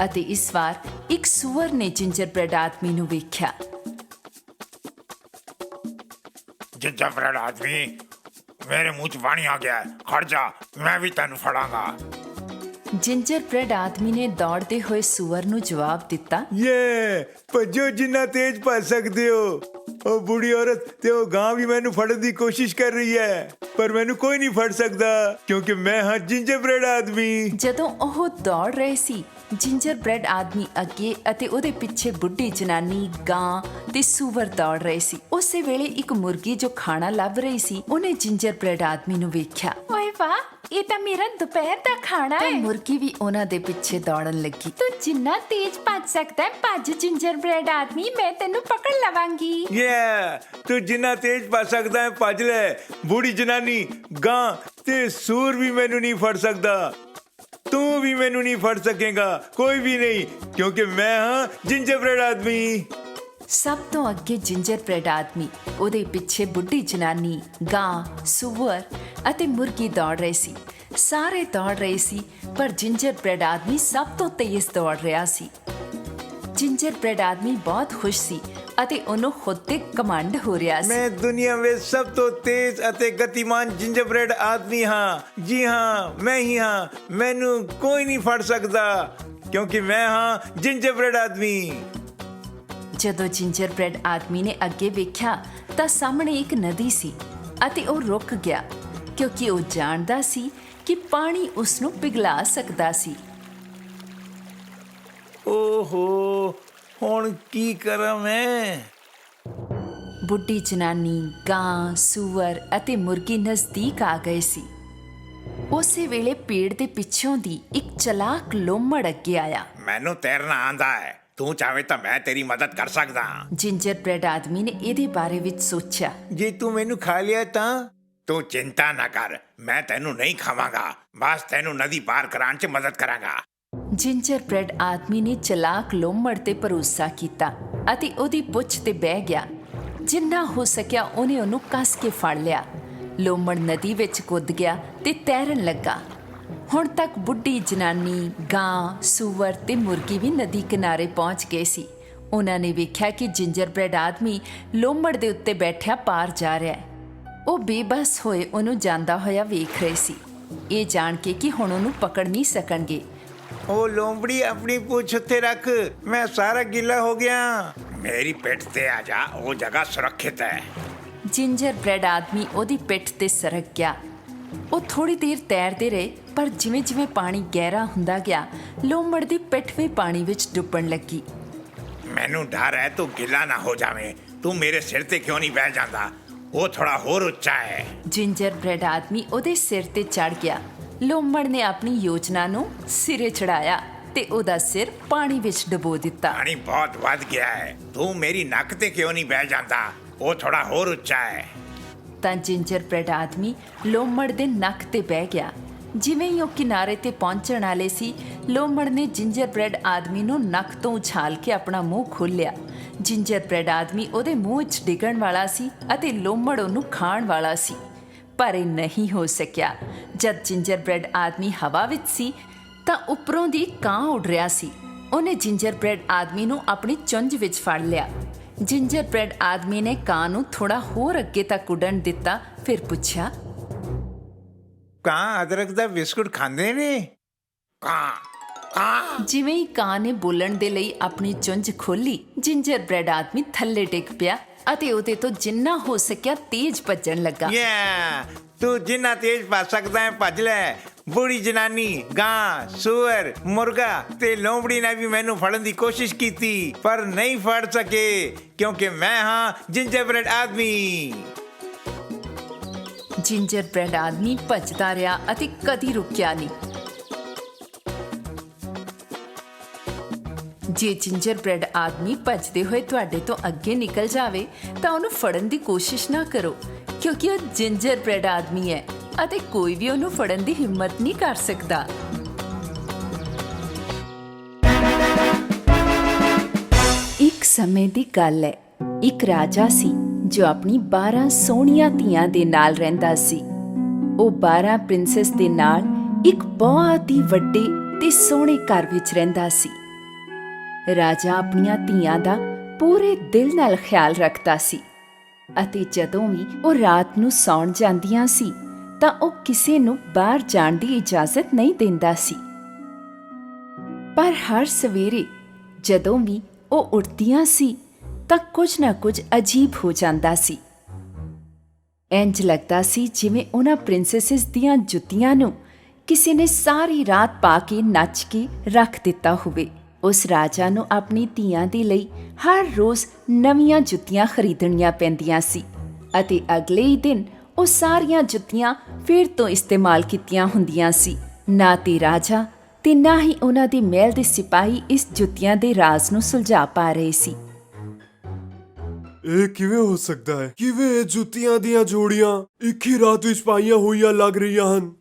Speaker 3: ਅਤੇ ਇਸ ਵਾਰ ਇੱਕ ਸੂਅਰ ਨੇ ਜਿੰਜਰ ਬ੍ਰੈਡ ਆਦਮੀ ਨੂੰ ਵੇਖਿਆ।
Speaker 4: ਜਿੰਜਰ ਬ੍ਰੈਡ ਆਦਮੀ ਮੇਰੇ ਮੂੰਹ 'ਚ ਪਾਣੀ ਆ ਗਿਆ ਹੈ। ਖੜ ਜਾ ਮੈਂ ਵੀ ਤੈਨੂੰ ਫੜਾਂਗਾ।
Speaker 3: ਜਿੰਜਰ ਬ੍ਰੈਡ ਆਦਮੀ ਨੇ ਦੌੜਦੇ ਹੋਏ ਸੂਅਰ ਨੂੰ ਜਵਾਬ ਦਿੱਤਾ
Speaker 2: ਯੇ ਭੱਜੋ ਜਿੰਨਾ ਤੇਜ਼ ਭੱਜ ਸਕਦੇ ਹੋ। ਉਹ ਬੁੜੀ ਔਰਤ ਤੇ ਉਹ ਗਾਂ ਵੀ ਮੈਨੂੰ ਫੜਨ ਦੀ ਕੋਸ਼ਿਸ਼ ਕਰ ਰਹੀ ਹੈ। ਪਰ ਮੈਨੂੰ ਕੋਈ ਨਹੀਂ ਫੜ ਸਕਦਾ ਕਿਉਂਕਿ ਮੈਂ ਹਾਂ ਜਿੰਜਰ ਬ੍ਰੈਡ ਆਦਮੀ।
Speaker 3: ਜਦੋਂ ਉਹ ਦੌੜ ਰਹੇ ਸੀ ਜਿੰਜਰ ਬ੍ਰੈਡ ਆਦਮੀ ਅੱਗੇ ਅਤੇ ਉਹਦੇ ਪਿੱਛੇ ਬੁੱਢੀ ਜਨਾਨੀ ਗਾਂ ਤੇ ਸੂਵਰ ਦੌੜ ਰਹੇ ਸੀ। ਉਸੇ ਵੇਲੇ ਇੱਕ ਮੁਰਗੀ ਜੋ ਖਾਣਾ ਲੱਭ ਰਹੀ ਸੀ ਉਹਨੇ ਜਿੰਜਰ ਬ੍ਰੈਡ ਆਦਮੀ ਨੂੰ ਵੇਖਿਆ। ਓਏ ਵਾਹ
Speaker 5: ਇਹ ਤਾਂ ਮੇਰਾ ਦੁਪਹਿਰ ਦਾ ਖਾਣਾ
Speaker 3: ਤਾਂ
Speaker 5: ਹੈ।
Speaker 3: ਮੁਰਗੀ ਵੀ ਉਹਨਾਂ ਦੇ ਪਿੱਛੇ ਦੌੜਨ ਲੱਗੀ।
Speaker 5: ਤੂੰ ਜਿੰਨਾ ਤੇਜ਼ ਭੱਜ ਸਕਦਾ ਹੈ ਭੱਜ ਜਿੰਜਰ ਬ੍ਰੈਡ ਆਦਮੀ ਮੈਂ ਤੈਨੂੰ ਪਕੜ ਲਵਾਂਗੀ।
Speaker 2: ਯਾ ਤੂੰ ਜਿੰਨਾ ਤੇਜ਼ ਭੱਜ ਸਕਦਾ ਹੈ ਭੱਜ ਲੈ। ਬੂੜੀ ਜਨਾਨੀ ਗਾਂ ਤੇ ਸੂਰ ਵੀ ਮੈਨੂੰ ਨਹੀਂ ਫੜ ਸਕਦਾ। ਤੂੰ ਵੀ ਮੈਨੂੰ ਨਹੀਂ ਫੜ ਸਕੇਗਾ, ਕੋਈ ਵੀ ਨਹੀਂ, ਕਿਉਂਕਿ ਮੈਂ ਹਾਂ ਜਿੰਜਰਬ੍ਰੈਡ ਆਦਮੀ।
Speaker 3: ਸਭ ਤੋਂ ਅੱਗੇ ਜਿੰਜਰ ਬ੍ਰੈਡ ਆਦਮੀ, ਉਹਦੇ ਪਿੱਛੇ ਬੁੱਢੀ ਜਨਾਨੀ, ਗਾਂ ਸੂਵਰ ਅਤੇ ਮੁਰਗੀ ਦੌੜ ਰਹੇ ਸੀ। ਸਾਰੇ ਦੌੜ ਰਹੇ ਸੀ, ਪਰ ਜਿੰਜਰ ਬ੍ਰੈਡ ਆਦਮੀ ਸਭ ਤੋਂ ਤੇਜ਼ ਦੌੜ ਰਿਹਾ ਸੀ। ਜਿੰਜਰ ਬ੍ਰੈਡ ਆਦਮੀ ਬਹੁਤ ਖੁਸ਼ ਸੀ ਅਤੇ ਉਹਨੂੰ ਖੁਦ ਤੇ ਕਮਾਂਡ ਹੋ ਰਿਹਾ ਸੀ।
Speaker 2: ਮੈਂ ਦੁਨੀਆ ਵਿੱਚ ਸਭ ਤੋਂ ਤੇਜ਼ ਅਤੇ ਗਤੀਮਾਨ ਜਿੰਜਰਬ੍ਰੈਡ ਆਦਮੀ ਹਾਂ। ਜੀ ਹਾਂ ਮੈਂ ਹੀ ਹਾਂ। ਮੈਨੂੰ ਕੋਈ ਨਹੀਂ ਫੜ ਸਕਦਾ ਕਿਉਂਕਿ ਮੈਂ ਹਾਂ ਜਿੰਜਰਬ੍ਰੈਡ ਆਦਮੀ।
Speaker 3: ਜਦੋਂ ਜਿੰਜਰ ਬ੍ਰੈਡ ਆਦਮੀ ਨੇ ਅੱਗੇ ਵੇਖਿਆ ਤਾਂ ਸਾਹਮਣੇ ਇੱਕ ਨਦੀ ਸੀ ਅਤੇ ਉਹ ਰੁਕ ਗਿਆ ਕਿਉਂਕਿ ਉਹ ਜਾਣਦਾ ਸੀ ਕਿ ਪਾਣੀ ਉਸ ਨੂੰ ਪਿਘਲਾ ਸਕਦਾ ਸੀ।
Speaker 2: ਓਹੋ ਹੁਣ ਕੀ ਕਰਾਂ ਮੈਂ?
Speaker 3: ਬੁੱਢੀ ਜਨਾਨੀ ਗਾਂ ਸੂਅਰ ਅਤੇ ਮੁਰਗੀ ਨਜ਼ਦੀਕ ਆ ਗਏ ਸੀ। ਉਸੇ ਵੇਲੇ ਪੇੜ ਦੇ ਪਿੱਛੋਂ ਦੀ ਇੱਕ ਚਲਾਕ ਲੋਮੜ ਅੱਗੇ ਆਇਆ।
Speaker 4: ਮੈਨੂੰ ਤੈਰਨਾ ਆਂਦਾ ਹੈ। ਤੂੰ ਚਾਹੇ ਤਾਂ ਮੈਂ ਤੇਰੀ ਮਦਦ ਕਰ ਸਕਦਾ ਹਾਂ।
Speaker 3: ਜਿੰਜਰ ਬ੍ਰੈਡ ਆਦਮੀ ਨੇ ਇਹਦੇ ਬਾਰੇ ਵਿੱਚ ਸੋਚਿਆ।
Speaker 2: ਜੇ ਤੂੰ ਮੈਨੂੰ ਖਾ ਲਿਆ ਤਾਂ?
Speaker 4: ਤੂੰ ਚਿੰਤਾ ਨਾ ਕਰ। ਮੈਂ ਤੈਨੂੰ ਨਹੀਂ ਖਾਵਾਂਗਾ। ਬਸ ਤੈਨੂੰ ਨਦੀ ਪਾਰ ਕਰਾਉਣ 'ਚ ਮਦਦ ਕਰਾਂਗਾ।
Speaker 3: ਜਿੰਜਰ ਬ੍ਰੈਡ ਆਦਮੀ ਨੇ ਚਲਾਕ ਲੋਮੜ ਤੇ ਭਰੋਸਾ ਕੀਤਾ ਅਤੇ ਉਹਦੀ ਪੁੱਛ ਤੇ ਬਹਿ ਗਿਆ। ਜਿੰਨਾ ਹੋ ਸਕਿਆ ਉਹਨੇ ਉਹਨੂੰ ਕੱਸ ਕੇ ਫੜ ਲਿਆ। ਲੋਮੜ ਨਦੀ ਵਿੱਚ ਕੁੱਦ ਗਿਆ ਤੇ ਤੈਰਨ ਲੱਗਾ। ਹੁਣ ਤੱਕ ਬੁੱਢੀ ਜਨਾਨੀ, ਗਾਂ, ਸੂਵਰ ਤੇ ਮੁਰਗੀ ਵੀ ਨਦੀ ਕਿਨਾਰੇ ਪਹੁੰਚ ਗਏ ਸੀ। ਉਹਨਾਂ ਨੇ ਵੇਖਿਆ ਕਿ ਜਿੰਜਰ ਬ੍ਰੈਡ ਆਦਮੀ ਲੋਮੜ ਦੇ ਉੱਤੇ ਬੈਠਿਆ ਪਾਰ ਜਾ ਰਿਹਾ ਹੈ। ਉਹ ਬੇਬਸ ਹੋਏ ਉਹਨੂੰ ਜਾਂਦਾ ਹੋਇਆ ਵੇਖ ਰਹੇ ਸੀ। ਇਹ ਜਾਣ ਕੇ ਕਿ ਹੁਣ ਉਹਨੂੰ ਪਕੜ ਨਹੀਂ ਸਕਣਗੇ।
Speaker 2: ਉਹ ਲੋਂਬੜੀ ਆਪਣੀ ਪੁੱਛ ਉੱਤੇ ਰੱਖ। ਮੈਂ ਸਾਰਾ ਗਿੱਲਾ ਹੋ ਗਿਆ।
Speaker 4: ਮੇਰੀ ਪਿੱਠ ਤੇ ਆ ਜਾ ਉਹ ਜਗ੍ਹਾ ਸੁਰੱਖਿਅਤ ਹੈ।
Speaker 3: ਜਿੰਜਰ ਬ੍ਰੈਡ ਆਦਮੀ ਉਹਦੀ ਪਿੱਠ ਤੇ ਸਰਕ ਗਿਆ। ਉਹ ਥੋੜੀ ਦੇਰ ਤੈਰਦੇ ਰਹੇ ਪਰ ਜਿਵੇਂ ਜਿਵੇਂ ਪਾਣੀ ਗਹਿਰਾ ਹੁੰਦਾ ਗਿਆ ਲੋਮੜ ਦੀ ਪਿੱਠ ਵੀ ਪਾਣੀ ਵਿੱਚ ਡੁੱਬਣ ਲੱਗੀ।
Speaker 4: ਮੈਨੂੰ ਡਰ ਹੈ ਤੂੰ ਗਿੱਲਾ ਨਾ ਹੋ ਜਾਵੇਂ। ਤੂੰ ਮੇਰੇ ਸਿਰ ਤੇ ਕਿਉਂ ਨਹੀਂ ਬਹਿ ਜਾਂਦਾ? ਉਹ ਥੋੜਾ ਹੋਰ ਉੱਚਾ ਹੈ।
Speaker 3: ਜਿੰਜਰ ਬ੍ਰੈਡ ਆਦਮੀ ਉਹਦੇ ਸਿਰ ਤੇ ਚੜ ਗਿਆ। ਲੋਮੜ ਨੇ ਆਪਣੀ ਯੋਜਨਾ ਨੂੰ ਸਿਰੇ ਚੜਾਇਆ ਤੇ ਉਹਦਾ ਸਿਰ ਪਾਣੀ ਵਿੱਚ ਡੁਬੋ ਦਿੱਤਾ।
Speaker 4: ਪਾਣੀ ਬਹੁਤ ਵੱਧ ਗਿਆ ਹੈ। ਤੂੰ ਮੇਰੀ ਨੱਕ ਤੇ ਕਿਉਂ ਨਹੀਂ ਬਹਿ ਜਾਂਦਾ? ਉਹ ਥੋੜਾ ਹੋਰ ਉੱਚਾ ਹੈ।
Speaker 3: ਤਾਂ ਜਿੰਜਰ ਬ੍ਰੈਡ ਆਦਮੀ ਲੋਮੜ ਦੇ ਨੱਕ ਤੇ ਬਹਿ ਗਿਆ। ਜਿਵੇਂ ਹੀ ਉਹ ਕਿਨਾਰੇ ਤੇ ਪਹੁੰਚਣ ਵਾਲੇ ਸੀ ਲੋਮੜ ਨੇ ਜਿੰਜਰ ਬ੍ਰੈਡ ਆਦਮੀ ਨੂੰ ਨੱਕ ਤੋਂ ਉਛਾਲ ਕੇ ਆਪਣਾ ਮੂੰਹ ਖੋਲ੍ਹਿਆ। ਜਿੰਜਰ ਬ੍ਰੈਡ ਆਦਮੀ ਉਹਦੇ ਮੂੰਹ 'ਚ ਡਿੱਗਣ ਵਾਲਾ ਸੀ ਅਤੇ ਲੋਮੜ ਉਹਨੂੰ ਖਾਣ ਵਾਲਾ ਸੀ। ਪਰ ਇਹ ਨਹੀਂ ਹੋ ਸਕਿਆ। ਜਦ ਜਿੰਜਰ ਬ੍ਰੈਡ ਆਦਮੀ ਹਵਾ ਵਿੱਚ ਸੀ ਤਾਂ ਉੱਪਰੋਂ ਦੀ ਕਾਂ ਉੱਡ ਰਿਹਾ ਸੀ। ਉਹਨੇ ਜਿੰਜਰ ਬ੍ਰੈਡ ਆਦਮੀ ਨੂੰ ਆਪਣੀ ਚੁੰਝ ਵਿੱਚ ਫੜ ਲਿਆ। ਜਿੰਜਰ ਬ੍ਰੈਡ ਆਦਮੀ ਨੇ ਕਾਂ ਨੂੰ ਥੋੜਾ ਹੋਰ ਅੱਗੇ ਤੱਕ ਉੱਡਣ ਦਿੱਤਾ ਫਿਰ ਪੁੱਛਿਆ
Speaker 2: ਕਾਂ ਅਦਰਕ ਦਾ ਬਿਸਕੁਟ ਖਾਂਦੇ ਨੇ?
Speaker 4: ਕਾਂ
Speaker 3: ਜਿਵੇਂ ਹੀ ਕਾਂ ਨੇ ਬੋਲਣ ਦੇ ਲਈ ਆਪਣੀ ਚੁੰਝ ਖੋਲੀ ਜਿੰਜਰ ਬ੍ਰੈਡ ਆਦਮੀ ਥੱਲੇ ਡਿੱਗ ਪਿਆ। ਅਤੇ ਉਹਦੇ ਤੋਂ ਜਿੰਨਾ ਹੋ ਸਕਿਆ ਤੇਜ਼ ਭੱਜਣ ਲੱਗਾ।
Speaker 2: ਯਾ ਤੂੰ ਜਿੰਨਾ ਤੇਜ਼ ਭੱਜ ਸਕਦਾ ਹੈ ਭੱਜ ਲੈ। ਬੁੜੀ ਜਨਾਨੀ ਗਾਂ ਸੂਅਰ ਮੁਰਗਾ ਤੇ ਲੋਂਬੜੀ ਨੇ ਵੀ ਮੈਨੂੰ ਫੜਨ ਦੀ ਕੋਸ਼ਿਸ਼ ਕੀਤੀ ਪਰ ਨਹੀਂ ਫੜ ਸਕੇ ਕਿਉਂਕਿ ਮੈਂ ਹਾਂ ਜਿੰਜਰਬ੍ਰੈਡ ਆਦਮੀ।
Speaker 3: ਜਿੰਜਰ ਬ੍ਰੈਡ ਆਦਮੀ ਭੱਜਦਾ ਰਿਹਾ ਅਤੇ ਕਦੀ ਰੁਕਿਆ ਨਹੀਂ। ਜੇ ਜਿੰਜਰ ਬ੍ਰੈਡ ਆਦਮੀ ਭੱਜਦੇ ਹੋਏ ਤੁਹਾਡੇ ਤੋਂ ਅੱਗੇ ਨਿਕਲ ਜਾਵੇ, ਤਾਂ ਉਹਨੂੰ ਫੜਨ ਦੀ ਕੋਸ਼ਿਸ਼ ਨਾ ਕਰੋ, ਕਿਉਂਕਿ ਉਹ ਜਿੰਜਰ ਬ੍ਰੈਡ ਆਦਮੀ ਹੈ ਅਤੇ ਕੋਈ ਵੀ ਉਹਨੂੰ ਫੜਨ ਦੀ ਹਿੰਮਤ ਨਹੀਂ ਕਰ ਸਕਦਾ। ਇੱਕ ਸਮੇਂ ਦੀ ਗੱਲ ਹੈ, ਇੱਕ ਰਾਜਾ ਸੀ ਜੋ ਆਪਣੀ 12 ਸੋਹਣੀਆਂ ਧੀਆਂ ਦੇ ਨਾਲ ਰਹਿੰਦਾ ਸੀ। ਉਹ 12 ਪ੍ਰਿੰਸੈਸ ਦੇ ਨਾਲ ਇੱਕ ਬਹੁਤ ਹੀ ਵੱਡੇ ਤੇ ਸੋਹਣੇ ਘਰ ਵਿੱਚ ਰਹਿੰਦਾ ਸੀ। ਰਾਜਾ ਆਪਣੀਆਂ ਧੀਆਂ ਦਾ ਪੂਰੇ ਦਿਲ ਨਾਲ ਖਿਆਲ ਰੱਖਦਾ ਸੀ ਅਤੇ ਜਦੋਂ ਵੀ ਉਹ ਰਾਤ ਨੂੰ ਸੌਣ ਜਾਂਦੀਆਂ ਸੀ, ਤਾਂ ਉਹ ਕਿਸੇ ਨੂੰ ਬਾਹਰ ਜਾਣ ਦੀ ਇਜਾਜ਼ਤ ਨਹੀਂ ਦਿੰਦਾ ਸੀ। ਪਰ ਹਰ ਸਵੇਰੇ ਜਦੋਂ ਵੀ ਉਹ ਉੱਠਦੀਆਂ ਸੀ, ਤਾਂ ਕੁਝ ਨਾ ਕੁਝ ਅਜੀਬ ਹੋ ਜਾਂਦਾ ਸੀ। ਇੰਜ ਲੱਗਦਾ ਸੀ ਜਿਵੇਂ ਉਹਨਾਂ ਪ੍ਰਿੰਸੈਸਸ ਦੀਆਂ ਜੁੱਤੀਆਂ ਨੂੰ ਕਿਸੇ ਨੇ ਸਾਰੀ ਰਾਤ ਪਾ ਕੇ ਨੱਚ ਕੇ ਰੱਖ ਦਿੱਤਾ ਹੋਵੇ। ਉਸ ਰਾਜਾ ਨੂੰ ਆਪਣੀ ਧੀਆਂ ਦੇ ਲਈ ਹਰ ਰੋਜ਼ ਨਵੀਆਂ ਜੁੱਤੀਆਂ ਖਰੀਦਣੀਆਂ ਪੈਂਦੀਆਂ ਸੀ ਅਤੇ ਅਗਲੇ ਹੀ ਦਿਨ ਉਹ ਸਾਰੀਆਂ ਜੁੱਤੀਆਂ ਫਿਰ ਤੋਂ ਇਸਤੇਮਾਲ ਕੀਤੀਆਂ ਹੁੰਦੀਆਂ ਸੀ। ਨਾ ਤੇ ਰਾਜਾ ਤੇ ਨਾ ਹੀ ਉਹਨਾਂ ਦੇ ਮਹਿਲ ਦੇ ਸਿਪਾਹੀ ਇਸ ਜੁੱਤੀਆਂ ਦੇ ਰਾਜ਼ ਨੂੰ ਸੁਲਝਾ ਪਾ ਰਹੇ ਸੀ।
Speaker 6: ਇਹ ਕਿਵੇਂ ਹੋ ਸਕਦਾ ਹੈ? ਕਿਵੇਂ ਇਹ ਜੁੱਤੀਆਂ ਦੀਆਂ ਜੋੜੀਆਂ ਇੱਕ ਹੀ ਰਾਤ ਵਿੱਚ ਪਾਈਆਂ ਹੋਈਆਂ ਲੱਗ ਰਹੀਆਂ ਹਨ?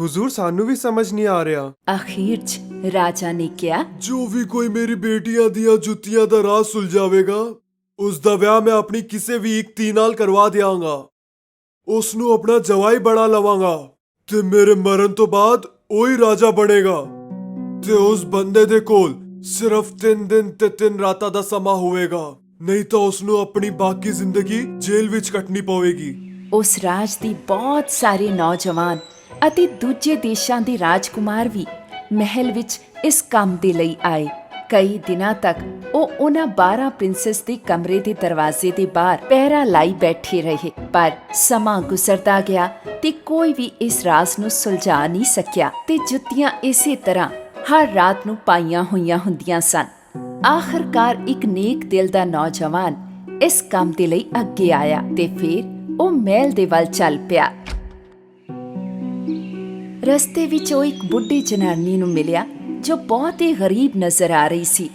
Speaker 6: ਹੁਜ਼ੂਰ ਸਾਨੂੰ ਵੀ ਸਮਝ ਨਹੀਂ ਆ ਰਿਹਾ।
Speaker 3: ਅਖੀਰ 'ਚ ਰਾਜਾ ਨੇ ਕਿਹਾ
Speaker 6: ਜੋ ਵੀ ਕੋਈ ਮੇਰੀ ਬੇਟੀਆਂ ਦੀਆਂ ਜੁੱਤੀਆਂ ਦਾ ਰਾਜ਼ ਸੁਲਝਾਵੇਗਾ ਉਸ ਦਾ ਵਿਆਹ ਮੈਂ ਆਪਣੀ ਕਿਸੇ ਵੀ ਇੱਕ ਧੀ ਨਾਲ ਕਰਵਾ ਦਿਆਂਗਾ। ਉਸ ਨੂੰ ਆਪਣਾ ਜਵਾਈ ਬਣਾ ਲਵਾਂਗਾ ਤੇ ਮੇਰੇ ਮਰਨ ਤੋਂ ਬਾਅਦ ਉਹ ਹੀ ਰਾਜਾ ਬਣੇਗਾ। ਤੇ ਉਸ ਬੰਦੇ ਦੇ ਕੋਲ ਸਿਰਫ 3 ਦਿਨ ਤੇ 3 ਰਾਤਾਂ ਦਾ ਸਮਾਂ ਹੋਵੇਗਾ ਨਹੀਂ ਤਾਂ ਉਸ ਨੂੰ ਆਪਣੀ ਬਾਕੀ ਜ਼ਿੰਦਗੀ ਜੇਲ੍ਹ ਵਿੱਚ ਕੱਟਣੀ ਪਵੇਗੀ।
Speaker 3: ਉਸ ਰਾਜ ਦੀ ਬਹੁਤ ਸਾਰੇ ਨੌਜਵਾਨ ਅਤੇ ਦੂਜੇ ਦੇਸ਼ਾਂ ਦੇ ਰਾਜਕੁਮਾਰ ਵੀ ਮਹਿਲ ਵਿੱਚ ਇਸ ਕੰਮ ਦੇ ਲਈ ਆਏ। ਕਈ ਦਿਨਾਂ ਤੱਕ ਉਹ ਉਹਨਾਂ 12 ਪ੍ਰਿੰਸੈਸ ਦੇ ਕਮਰੇ ਦੇ ਦਰਵਾਜ਼ੇ ਦੇ ਬਾਹਰ ਪਹਿਰਾ ਲਾਈ ਬੈਠੇ ਰਹੇ, ਪਰ ਸਮਾਂ ਗੁਜ਼ਰਦਾ ਗਿਆ ਤੇ ਕੋਈ ਵੀ ਇਸ ਰਾਜ਼ ਨੂੰ ਸੁਲਝਾ ਨਹੀਂ ਸਕਿਆ ਤੇ ਜੁੱਤੀਆਂ ਇਸੇ ਤਰ੍ਹਾਂ ਹਰ ਰਾਤ ਨੂੰ ਪਾਈਆਂ ਹੋਈਆਂ ਹੁੰਦੀਆਂ ਸਨ। ਆਖਰਕਾਰ ਇੱਕ ਨੇਕ ਦਿਲ ਦਾ ਨੌਜਵਾਨ ਇਸ ਕੰਮ ਦੇ ਲਈ ਅੱਗੇ ਆਇਆ ਤੇ ਫਿਰ ਉਹ ਮਹਿਲ ਦੇ ਵੱਲ ਚੱਲ ਪਿਆ। ਰਸਤੇ ਵਿੱਚ ਉਹ ਇੱਕ ਬੁੱਢੀ ਜਨਾਨੀ ਨੂੰ ਮਿਲਿਆ ਜੋ ਬਹੁਤ ਹੀ ਗਰੀਬ ਨਜ਼ਰ ਆ ਰਹੀ ਸੀ।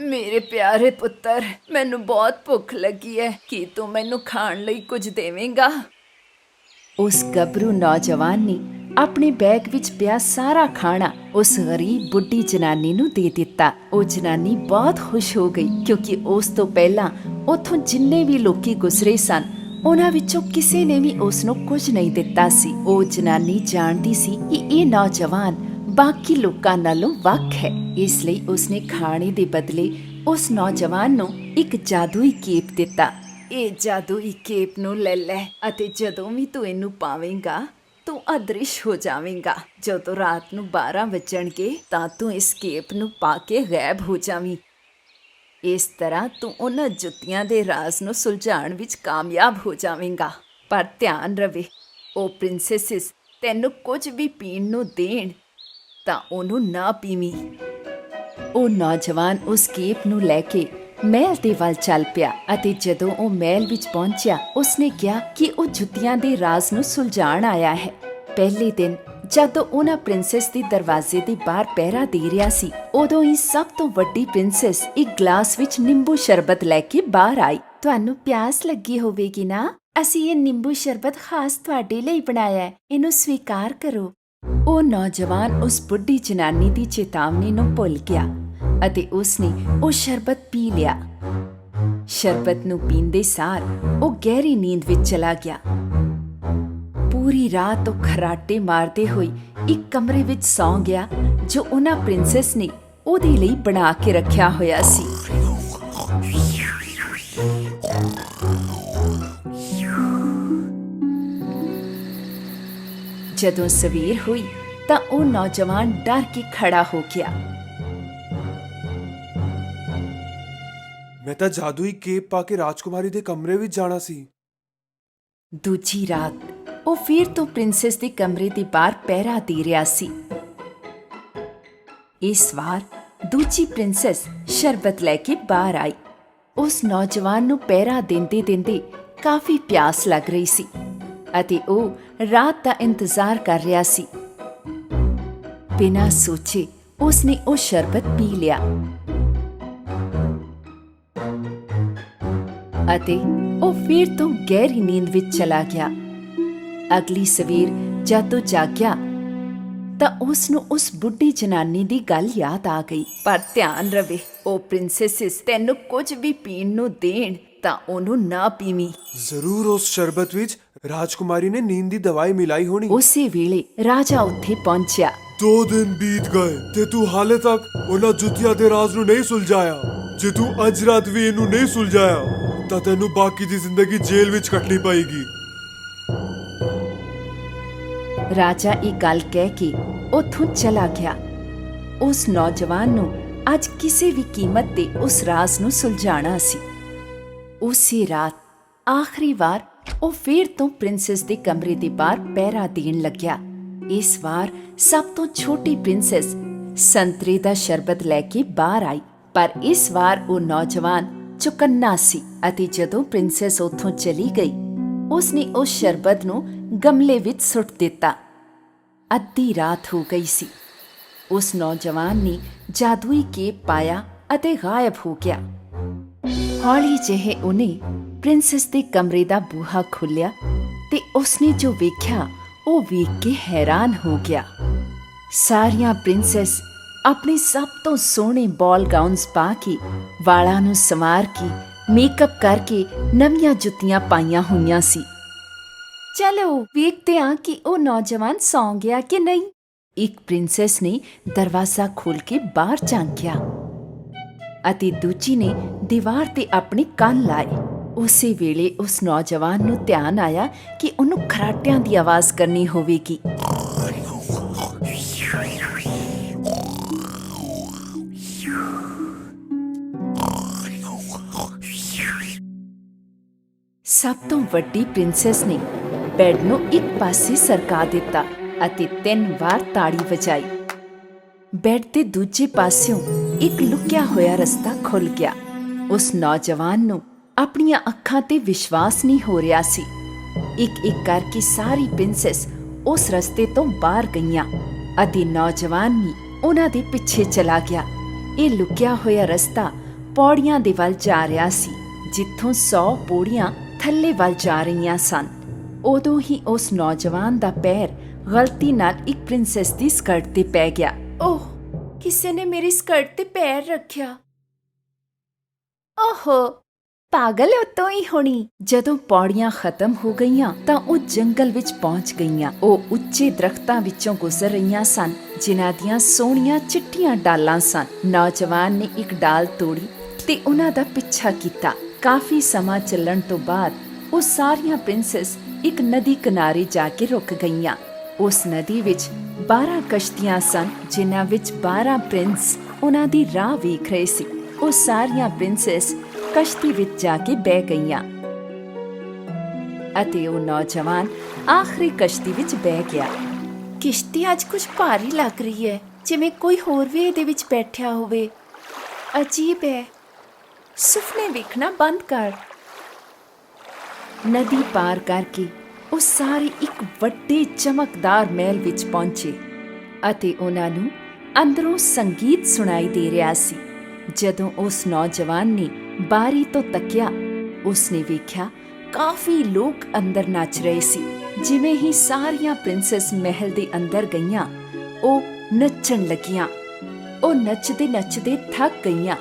Speaker 3: ਮੇਰੇ ਪਿਆਰੇ ਪੁੱਤਰ ਮੈਨੂੰ ਬਹੁਤ ਭੁੱਖ ਲੱਗੀ ਹੈ। ਕੀ ਤੂੰ ਮੈਨੂੰ ਖਾਣ ਲਈ ਕੁਝ ਦੇਵੇਂਗਾ? ਉਸ ਗੱਭਰੂ ਨੌਜਵਾਨ ਨੇ ਆਪਣੇ ਬੈਗ ਵਿੱਚ ਪਿਆ ਸਾਰਾ ਖਾਣਾ ਉਸ ਗਰੀਬ ਬੁੱਢੀ ਜਨਾਨੀ ਨੂੰ ਦੇ ਦਿੱਤਾ। ਉਹ ਜਨਾਨੀ ਬਹੁਤ ਖੁਸ਼ ਹੋ ਗਈ ਕਿਉਂਕਿ ਉਸ ਤੋਂ ਪਹਿਲਾਂ ਉਥੋਂ ਜਿੰਨੇ ਵੀ ਲੋਕੀ ਗੁਜ਼ਰੇ ਸਨ ਉਹਨਾਂ ਵਿੱਚੋਂ ਕਿਸੇ ਨੇ ਵੀ ਉਸ ਨੂੰ ਕੁਝ ਨਹੀਂ ਦਿੱਤਾ ਸੀ। ਉਹ ਜਨਾਨੀ ਜਾਣਦੀ ਸੀ ਕਿ ਇਹ ਨੌਜਵਾਨ ਬਾਕੀ ਲੋਕਾਂ ਨਾਲੋਂ ਵੱਖ ਹੈ। ਇਸ ਲਈ ਉਸਨੇ ਖਾਣੇ ਦੇ ਬਦਲੇ ਉਸ ਨੌਜਵਾਨ ਨੂੰ ਇੱਕ ਜਾਦੂਈ ਕੇਪ ਦਿੱਤਾ। ਇਹ ਜਾਦੂਈ ਕੇਪ ਨੂੰ ਲੈ ਲੈ ਅਤੇ ਜਦੋਂ ਵੀ ਤੂੰ ਇਹਨੂੰ ਪਾਵੇਂਗਾ, ਤੂੰ ਅਦ੍ਰਿਸ਼ ਹੋ ਜਾਵੇਂਗਾ। ਜਦੋਂ ਰਾਤ ਨੂੰ 12 ਵਜਣਗੇ ਤਾਂ ਤੂੰ ਇਸ ਕੇਪ ਨੂੰ ਪਾ ਕੇ ਗਾਇਬ ਹੋ ਜਾਵੀਂ। ਇਸ ਤਰ੍ਹਾਂ ਤੂੰ ਉਹਨਾਂ ਜੁੱਤੀਆਂ ਦੇ ਰਾਜ਼ ਨੂੰ ਸੁਲਝਾਉਣ ਵਿੱਚ ਕਾਮਯਾਬ ਹੋ ਜਾਵੇਂਗਾ। ਪਰ ਧਿਆਨ ਰਵੇ, ਉਹ ਪ੍ਰਿੰਸੈਸਿਸ ਤੈਨੂੰ ਕੁਝ ਵੀ ਪੀਣ ਨੂੰ ਦੇਣ ਤਾਂ ਉਹਨੂੰ ਨਾ ਪੀਵੀਂ। ਉਹ ਨੌਜਵਾਨ ਉਸ ਕੇਪ ਨੂੰ ਲੈ ਕੇ ਮਹਿਲ ਦੇ ਵੱਲ ਚੱਲ ਪਿਆ ਅਤੇ ਜਦੋਂ ਉਹ ਮਹਿਲ ਵਿੱਚ ਪਹੁੰਚਿਆ, ਉਸਨੇ ਕਿਹਾ ਕਿ ਉਹ ਜੁੱਤੀਆਂ ਦੇ ਰਾਜ਼ ਨੂੰ ਸੁਲਝਾਉਣ ਆਇਆ ਹੈ। ਪਹਿਲੇ ਦਿਨ ਜਦੋਂ ਉਹਨਾਂ ਪ੍ਰਿੰਸੈਸ ਦੀ ਦਰਵਾਜ਼ੇ ਦੇ ਬਾਹਰ ਪਹਿਰਾ ਦੇ ਰਿਹਾ ਸੀ, ਉਦੋਂ ਹੀ ਸਭ ਤੋਂ ਵੱਡੀ ਪ੍ਰਿੰਸੈਸ ਇੱਕ ਗਲਾਸ ਵਿੱਚ ਨਿੰਬੂ ਸ਼ਰਬਤ ਲੈ ਕੇ ਬਾਹਰ ਆਈ। ਤੁਹਾਨੂੰ ਪਿਆਸ ਲੱਗੀ ਹੋਵੇਗੀ ਨਾ? ਅਸੀਂ ਇਹ ਨਿੰਬੂ ਸ਼ਰਬਤ ਖਾਸ ਤੁਹਾਡੇ ਲਈ ਬਣਾਇਆ ਹੈ। ਇਹਨੂੰ ਸਵੀਕਾਰ ਕਰੋ। ਉਹ ਨੌਜਵਾਨ ਉਸ ਬੁੱਢੀ ਜਨਾਨੀ ਦੀ ਚੇਤਾਵਨੀ ਨੂੰ ਭੁੱਲ ਗਿਆ ਅਤੇ ਉਸਨੇ ਉਹ ਸ਼ਰਬਤ ਪੀ ਲਿਆ। ਸ਼ਰਬਤ ਨੂੰ ਪੀਂਦੇ ਸਾਰ ਉਹ ਗਹਿਰੀ ਨੀਂਦ ਵਿੱਚ ਚਲਾ ਗਿਆ। ਪੂਰੀ ਰਾਤ ਉਹ ਖਰਾਟੇ ਮਾਰਦੇ ਹੋਏ ਇੱਕ ਕਮਰੇ ਵਿੱਚ ਸੌਂ ਗਿਆ ਜੋ ਉਹਨਾਂ ਪ੍ਰਿੰਸੈਸ ਨੇ ਉਹਦੇ ਲਈ ਬਣਾ ਕੇ ਰੱਖਿਆ ਹੋਇਆ ਸੀ। ਜਦੋਂ ਸਵੇਰ ਹੋਈ ਤਾਂ ਉਹ ਨੌਜਵਾਨ ਡਰ ਕੇ ਖੜਾ ਹੋ ਗਿਆ।
Speaker 6: ਮੈਂ ਤਾਂ ਜਾਦੂਈ ਕੇਪ ਪਾ ਕੇ ਰਾਜਕੁਮਾਰੀ ਦੇ ਕਮਰੇ ਵਿੱਚ ਜਾਣਾ ਸੀ।
Speaker 3: ਦੂਜੀ ਰਾਤ ਉਹ ਫਿਰ ਤੋਂ ਪ੍ਰਿੰਸੈਸ ਦੇ ਕਮਰੇ ਦੇ ਬਾਹਰ ਪਹਿਰਾ ਦੇ ਰਿਹਾ ਸੀ। ਇਸ ਵਾਰ ਦੂਜੀ ਪ੍ਰਿੰਸੈਸ ਸ਼ਰਬਤ ਲੈ ਕੇ ਬਾਹਰ ਆਈ। ਉਸ ਨੌਜਵਾਨ ਨੂੰ ਪਹਿਰਾ ਦਿੰਦੇ ਦਿੰਦੇ ਕਾਫੀ ਪਿਆਸ ਲੱਗ ਰਹੀ ਸੀ ਅਤੇ ਉਹ ਰਾਤ ਦਾ ਇੰਤਜ਼ਾਰ ਕਰ ਰਿਹਾ ਸੀ। ਬਿਨਾਂ ਸੋਚੇ ਉਸਨੇ ਉਹ ਸ਼ਰਬਤ ਪੀ ਲਿਆ। ਅਤੇ ਉਹ ਫਿਰ ਤੋਂ ਗਹਿਰੀ ਨੀਂਦ ਵਿੱਚ ਚਲਾ ਗਿਆ। ਅਗਲੀ ਸਵੇਰ ਜਦ ਉਹ ਜਾਗਿਆ ਤਾਂ ਉਸ ਨੂੰ ਉਸ ਬੁੱਢੀ ਜਨਾਨੀ ਦੀ ਗੱਲ ਯਾਦ ਆ ਗਈ। ਪਰ ਧਿਆਨ ਰਵੇ ਉਹ ਪ੍ਰਿੰਸੈਸਿਸ ਤੈਨੂੰ ਕੁਝ ਵੀ ਪੀਣ ਨੂੰ ਦੇਣ ਤਾਂ ਉਹਨੂੰ ਨਾ ਪੀਵੀਂ।
Speaker 6: ਜ਼ਰੂਰ ਉਸ ਸ਼ਰਬਤ ਵਿੱਚ ਰਾਜਕੁਮਾਰੀ ਨੇ ਨੀਂਦ ਦੀ ਦਵਾਈ ਮਿਲਾਈ ਹੋਣੀ।
Speaker 3: ਉਸੇ ਵੇਲੇ ਰਾਜਾ ਉੱਥੇ ਪਹੁੰਚਿਆ।
Speaker 6: ਦੋ ਦਿਨ ਬੀਤ ਗਏ ਤੇ ਤੂੰ ਹਾਲੇ ਤੱਕ ਉਹਨਾਂ ਜੁੱਤੀਆਂ ਦੇ ਰਾਜ਼ ਨੂੰ ਨਹੀਂ ਸੁਲਝਾਇਆ। ਜੇ ਤੂੰ ਅੱਜ ਰਾਤ ਵੀ ਇਹਨੂੰ ਨਹੀਂ ਸੁਲਝਾਇਆ ਤਾਂ ਤੈਨੂੰ ਬਾਕੀ ਦੀ ਜ਼ਿੰਦਗੀ ਜੇਲ੍ਹ ਵਿੱਚ ਕੱਟਣੀ ਪਏਗੀ।
Speaker 3: ਰਾਜਾ ਇਹ ਗੱਲ ਕਹਿ ਕੇ ਉੱਥੋਂ ਚਲਾ ਗਿਆ। ਉਸ ਨੌਜਵਾਨ ਨੂੰ ਅੱਜ ਕਿਸੇ ਵੀ ਕੀਮਤ ਤੇ ਉਸ ਰਾਜ਼ ਨੂੰ ਸੁਲਝਾਉਣਾ ਸੀ। ਉਸੇ ਰਾਤ ਆਖਰੀ ਵਾਰ ਉਹ ਫੇਰ ਤੋਂ ਪ੍ਰਿੰਸੈਸ ਦੇ ਕਮਰੇ ਦੇ ਬਾਹਰ ਪਹਿਰਾ ਦੇਣ ਲੱਗਿਆ। ਇਸ ਵਾਰ ਸਭ ਤੋਂ ਛੋਟੀ ਪ੍ਰਿੰਸੈਸ ਸੰਤਰੇ ਦਾ ਸ਼ਰਬਤ ਲੈ ਕੇ ਬਾਹਰ ਆਈ, ਪਰ ਇਸ ਵਾਰ ਉਹ ਨੌਜਵਾਨ ਚੁਕੰਨਾ ਸੀ ਅਤੇ ਜਦੋਂ ਪ੍ਰਿੰਸੈਸ ਉੱਥੋਂ ਚਲੀ ਗਈ ਉਸਨੇ ਉਸ ਸ਼ਰਬਤ ਨੂੰ ਗਮਲੇ ਵਿੱਚ ਸੁੱਟ ਦਿੱਤਾ। ਅੱਧੀ ਰਾਤ ਹੋ ਗਈ ਸੀ। ਉਸ ਨੌਜਵਾਨ ਨੇ ਜਾਦੂਈ ਕੇਪ ਪਾਇਆ ਅਤੇ ਗਾਇਬ ਹੋ ਗਿਆ। ਹੌਲੀ ਜਿਹੇ ਉਹਨੇ ਪ੍ਰਿੰਸੈਸ ਦੇ ਕਮਰੇ ਦਾ ਬੂਹਾ ਖੋਲ੍ਹਿਆ ਤੇ ਉਸਨੇ ਜੋ ਵੇਖਿਆ, ਉਹ ਵੇਖ ਕੇ ਹੈਰਾਨ ਹੋ ਗਿਆ। ਸਾਰੀਆਂ ਪ੍ਰਿੰਸੈਸ ਆਪਣੇ ਸਭ ਤੋਂ ਸੋਹਣੇ ਬਾਲ ਗਾਊਨਸ ਪਾ ਕੇ ਵਾਲਾਂ ਨੂੰ ਸੰਵਾਰ ਕੇ ਮੇਕਅਪ ਕਰਕੇ ਨਵੀਆਂ ਜੁੱਤੀਆਂ ਪਾਈਆਂ ਹੋਈਆਂ ਸੀ।
Speaker 5: ਚਲੋ, ਵੇਖਦੇ ਹਾਂ ਕਿ ਉਹ ਨੌਜਵਾਨ ਸੌਂ ਗਿਆ ਕਿ ਨਹੀਂ।
Speaker 3: ਇੱਕ ਪ੍ਰਿੰਸੈਸ ਨੇ ਦਰਵਾਜ਼ਾ ਖੋਲ ਕੇ ਬਾਹਰ ਝਾਂਕਿਆ ਅਤੇ ਦੂਜੀ ਨੇ ਦੀਵਾਰ ਤੇ ਆਪਣੇ ਕੰਨ ਲਾਏ। ਉਸੇ ਵੇਲੇ ਉਸ ਨੌਜਵਾਨ ਨੂੰ ਧਿਆਨ ਆਇਆ ਕਿ ਉਹਨੂੰ ਖਰਾਟਿਆਂ ਦੀ ਆਵਾਜ਼ ਕਰਨੀ ਹੋਵੇਗੀ। ਸਭ ਤੋਂ ਵੱਡੀ ਪ੍ਰਿੰਸੈਸ ਨੇ ਬੈੱਡ ਨੂੰ ਇੱਕ ਪਾਸੇ ਸਰਕਾ ਦਿੱਤਾ ਅਤੇ ਤਿੰਨ ਵਾਰ ਤਾੜੀ ਵਜਾਈ। ਬੈੱਡ ਦੇ ਦੂਜੇ ਪਾਸਿਓਂ ਇੱਕ ਲੁਕਿਆ ਹੋਇਆ ਰਸਤਾ ਖੁੱਲ ਗਿਆ। ਉਸ ਨੌਜਵਾਨ ਨੂੰ ਆਪਣੀਆਂ ਅੱਖਾਂ ਤੇ ਵਿਸ਼ਵਾਸ ਨਹੀਂ ਹੋ ਰਿਹਾ ਸੀ। ਇੱਕ ਇੱਕ ਕਰਕੇ ਸਾਰੀ ਪ੍ਰਿੰਸੈਸ ਉਸ ਰਸਤੇ ਤੋਂ ਬਾਹਰ ਗਈਆਂ ਅਤੇ ਨੌਜਵਾਨ ਵੀ ਉਹਨਾਂ ਦੇ ਪਿੱਛੇ ਚਲਾ ਗਿਆ। ਇਹ ਲੁਕਿਆ ਹੋਇਆ ਰਸਤਾ ਪੌੜੀਆਂ ਦੇ ਵੱਲ ਜਾ ਰਿਹਾ ਸੀ, ਜਿੱਥੋਂ 100 ਪੌੜੀਆਂ ਥੱਲੇ ਵੱਲ ਜਾ ਰਹੀਆਂ ਸਨ। ਉਦੋਂ ਹੀ ਉਸ ਨੌਜਵਾਨ ਦਾ ਪੈਰ ਗਲਤੀ ਨਾਲ ਇੱਕ ਪ੍ਰਿੰਸੈਸ ਦੀ ਸਕਰਟ ਤੇ ਪੈ ਗਿਆ।
Speaker 5: ਓਹ ਕਿਸੇ ਨੇ ਮੇਰੀ ਸਕਰਟ ਤੇ ਪੈਰ ਰੱਖਿਆ। ਓਹੋ ਪਾਗਲ ਉਤੋਂ ਹੀ ਹੋਣੀ।
Speaker 3: ਜਦੋਂ ਪੌੜੀਆਂ ਖਤਮ ਹੋ ਗਈਆਂ ਤਾਂ ਉਹ ਜੰਗਲ ਵਿੱਚ ਪਹੁੰਚ ਗਈਆਂ। ਉਹ ਉੱਚੇ ਦਰਖਤਾਂ ਵਿੱਚੋਂ ਗੁਜ਼ਰ ਰਹੀਆਂ ਸਨ ਜਿਨ੍ਹਾਂ ਦੀਆਂ ਸੋਹਣੀਆਂ ਚਿੱਟੀਆਂ ਡਾਲਾਂ ਸਨ। ਨੌਜਵਾਨ ਨੇ ਇੱਕ ਡਾਲ ਤੋੜੀ ਤੇ ਉਹਨਾਂ ਦਾ ਪਿੱਛਾ ਕੀਤਾ। ਕਾਫੀ ਸਮਾਂ ਚੱਲਣ ਤੋਂ ਬਾਅਦ ਉਹ ਸਾਰੀਆਂ ਪ੍ਰਿੰਸੈਸ ਇੱਕ ਨਦੀ ਕਿਨਾਰੇ ਜਾ ਕੇ ਰੁਕ ਗਈਆਂ। ਉਸ ਨਦੀ ਵਿੱਚ 12 ਕਸ਼ਤੀਆਂ ਸਨ, ਜਿਨ੍ਹਾਂ ਵਿੱਚ 12 ਪ੍ਰਿੰਸ ਉਹਨਾਂ ਦੀ ਰਾਹ ਵੇਖ ਰਹੇ ਸੀ। ਉਹ ਸਾਰੀਆਂ ਪ੍ਰਿੰਸੈਸ ਕਸ਼ਤੀ ਵਿੱਚ ਜਾ ਕੇ ਬਹਿ ਗਈਆਂ। ਅਤੇ ਉਹ ਨੌਜਵਾਨ ਆਖਰੀ ਕਸ਼ਤੀ ਵਿੱਚ ਬਹਿ ਗਿਆ।
Speaker 5: ਕਿਸ਼ਤੀ ਅੱਜ ਕੁਝ ਭਾਰੀ ਲੱਗ ਰਹੀ ਹੈ। ਜਿਵੇਂ ਕੋਈ ਹੋਰ ਵੀ ਇਹਦੇ ਵਿੱਚ ਬੈਠਿਆ ਹੋਵੇ। ਅਜੀਬ ਹੈ। ਸੁਪਨੇ ਵੇਖਣਾ ਬੰਦ ਕਰ।
Speaker 3: ਨਦੀ ਪਾਰ ਕਰਕੇ ਉਹ ਸਾਰੇ ਇੱਕ ਵੱਡੇ ਚਮਕਦਾਰ ਮਹਿਲ ਵਿੱਚ ਪਹੁੰਚੇ ਅਤੇ ਉਹਨਾਂ ਨੂੰ ਅੰਦਰੋਂ ਸੰਗੀਤ ਸੁਣਾਈ ਦੇ ਰਿਹਾ ਸੀ। ਜਦੋਂ ਉਸ ਨੌਜਵਾਨ ਨੇ ਬਾਰੀ ਤੋਂ ਤੱਕਿਆ, ਉਸਨੇ ਵੇਖਿਆ ਕਾਫੀ ਲੋਕ ਅੰਦਰ ਨੱਚ ਰਹੇ ਸੀ। ਜਿਵੇਂ ਹੀ ਸਾਰੀਆਂ ਪ੍ਰਿੰਸੈਸ ਮਹਿਲ ਦੇ ਅੰਦਰ ਗਈਆਂ, ਉਹ ਨੱਚਣ ਲੱਗੀਆਂ। ਉਹ ਨੱਚਦੇ ਨੱਚਦੇ ਥੱਕ ਗਈਆਂ।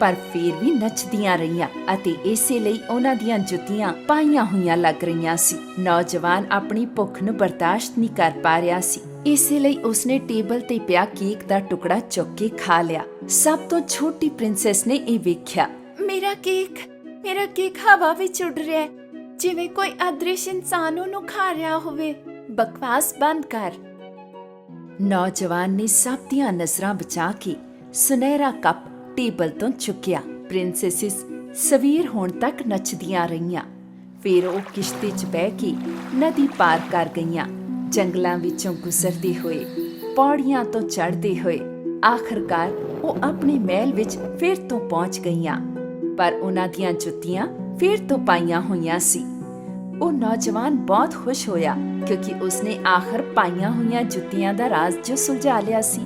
Speaker 3: ਪਰ ਫਿਰ ਵੀ ਨੱਚਦੀਆਂ ਰਹੀਆਂ ਅਤੇ ਇਸੇ ਲਈ ਉਹਨਾਂ ਦੀਆਂ ਜੁੱਤੀਆਂ ਪਾਈਆਂ ਹੋਈਆਂ ਲੱਗ ਰਹੀਆਂ ਸੀ। ਨੌਜਵਾਨ ਆਪਣੀ ਭੁੱਖ ਨੂੰ ਬਰਦਾਸ਼ਤ ਨਹੀਂ ਕਰ ਪਾ ਰਿਹਾ ਸੀ। ਇਸੇ ਲਈ ਉਸਨੇ ਟੇਬਲ ਤੇ ਪਿਆ ਕੇਕ ਦਾ ਟੁਕੜਾ ਚੁੱਕ ਕੇ ਖਾ ਲਿਆ। ਸਭ ਤੋਂ ਛੋਟੀ ਪ੍ਰਿੰਸੈਸ ਨੇ ਇਹ ਵੇਖਿਆ,
Speaker 5: ਮੇਰਾ ਕੇਕ ਮੇਰਾ ਕੇਕ ਹਵਾ ਵਿੱਚ ਉੱਡ ਰਿਹਾ ਹੈ। ਜਿਵੇਂ ਕੋਈ ਅਦ੍ਰਿਸ਼ ਇਨਸਾਨ ਉਹਨੂੰ ਖਾ ਰਿਹਾ ਹੋਵੇ। ਬਕਵਾਸ ਬੰਦ ਕਰ।
Speaker 3: ਨੌਜਵਾਨ ਨੇ ਸਭ ਦੀਆਂ ਨਜ਼ਰਾਂ ਬਚਾ ਕੇ ਸੁਨਹਿਰਾ ਕੱਪ ਟੇਬਲ ਤੋਂ ਚੁੱਕਿਆ। ਪ੍ਰਿੰਸੈਸਿਸ ਸਵੇਰ ਹੋਣ ਤੱਕ ਨੱਚਦੀਆਂ ਰਹੀਆਂ। ਫਿਰ ਉਹ ਕਿਸ਼ਤੀ 'ਚ ਬਹਿ ਕੇ ਨਦੀ ਪਾਰ ਕਰ ਗਈਆਂ। ਜੰਗਲਾਂ ਵਿੱਚੋਂ ਗੁਜ਼ਰਦੇ ਹੋਏ, ਪੌੜੀਆਂ ਤੋਂ ਚੜ੍ਹਦੇ ਹੋਏ, ਆਖਰਕਾਰ ਉਹ ਆਪਣੇ ਮਹਿਲ ਵਿੱਚ ਫਿਰ ਤੋਂ ਪਹੁੰਚ ਗਈਆਂ। ਪਰ ਉਹਨਾਂ ਦੀਆਂ ਜੁੱਤੀਆਂ ਫਿਰ ਤੋਂ ਪਾਈਆਂ ਹੋਈਆਂ ਸੀ। ਉਹ ਨੌਜਵਾਨ ਬਹੁਤ ਖੁਸ਼ ਹੋਇਆ ਕਿਉਂਕਿ ਉਸਨੇ ਆਖਰ ਪਾਈਆਂ ਹੋਈਆਂ ਜੁੱਤੀਆਂ ਦਾ ਰਾਜ਼ ਜੋ ਸੁਲਝਾ ਲਿਆ ਸੀ।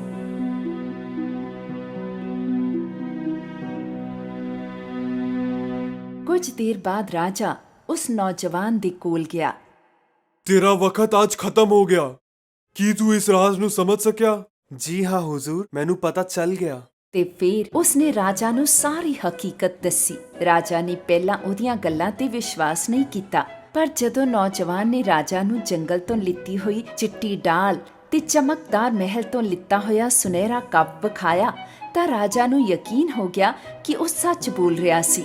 Speaker 3: ਕੁਝ ਦੇਰ ਬਾਅਦ ਰਾਜਾ ਉਸ ਨੌਜਵਾਨ ਦੇ ਕੋਲ ਗਿਆ।
Speaker 6: ਤੇਰਾ ਵਕਤ ਅੱਜ ਖਤਮ ਹੋ ਗਿਆ। ਕੀ ਤੂੰ ਇਸ ਰਾਜ਼ ਨੂੰ ਸਮਝ ਸਕਿਆ?
Speaker 7: ਜੀ ਹਾਂ ਹੁਜ਼ੂਰ ਮੈਨੂੰ ਪਤਾ ਚੱਲ ਗਿਆ।
Speaker 3: ਤੇ ਫਿਰ ਉਸਨੇ ਰਾਜਾ ਨੂੰ ਸਾਰੀ ਹਕੀਕਤ ਦੱਸੀ। ਰਾਜਾ ਨੇ ਪਹਿਲਾਂ ਉਹਦੀਆਂ ਗੱਲਾਂ ਤੇ ਵਿਸ਼ਵਾਸ ਨਹੀਂ ਕੀਤਾ ਪਰ ਜਦੋਂ ਨੌਜਵਾਨ ਨੇ ਰਾਜਾ ਨੂੰ ਜੰਗਲ ਤੋਂ ਲਿੱਤੀ ਹੋਈ ਚਿੱਟੀ ਡਾਲ ਤੇ ਚਮਕਦਾਰ ਮਹਿਲ ਤੋਂ ਲਿੱਤਾ ਹੋਇਆ ਸੁਨਹਿਰਾ ਕੱਪ ਵਿਖਾਇਆ ਤਾਂ ਰਾਜਾ ਨੂੰ ਯਕੀਨ ਹੋ ਗਿਆ ਕਿ ਉਹ ਸੱਚ ਬੋਲ ਰਿਹਾ ਸੀ।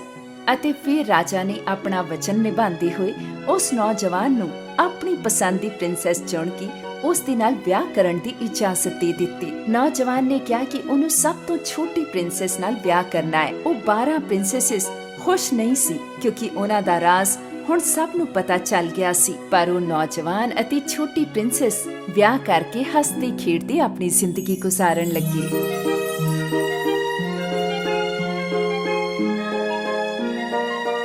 Speaker 3: ਅਤੇ ਫਿਰ ਰਾਜਾ ਨੇ ਆਪਣਾ ਵਚਨ ਨਿਭਾਉਂਦੇ ਹੋਏ ਉਸ ਨੌਜਵਾਨ ਨੂੰ ਆਪਣੀ ਪਸੰਦ ਦੀ ਪ੍ਰਿੰਸੈਸ ਚੁਣ ਕੇ ਉਸ ਦੇ ਨਾਲ ਵਿਆਹ ਕਰਨ ਦੀ ਇਜਾਜ਼ਤ ਦੇ ਦਿੱਤੀ। ਨੌਜਵਾਨ ਨੇ ਕਿਹਾ ਕਿ ਉਹਨੂੰ ਸਭ ਤੋਂ ਛੋਟੀ ਪ੍ਰਿੰਸੈਸ ਨਾਲ ਵਿਆਹ ਕਰਨਾ ਹੈ। ਉਹ 12 ਪ੍ਰਿੰਸੈਸਸ ਖੁਸ਼ ਨਹੀਂ ਸੀ ਕਿਉਂਕਿ ਉਹਨਾਂ ਦਾ ਰਾਜ਼ ਹੁਣ ਸਭ ਨੂੰ ਪਤਾ ਚੱਲ ਗਿਆ ਸੀ। ਪਰ ਉਹ ਨੌਜਵਾਨ ਅਤੇ ਛੋਟੀ ਪ੍ਰਿੰਸੈਸ ਵਿਆਹ ਕਰਕੇ ਹੱਸਦੇ ਖੇਡਦੇ ਆਪਣੀ ਜ਼ਿੰਦਗੀ ਗੁਜ਼ਾਰਨ ਲੱਗੇ।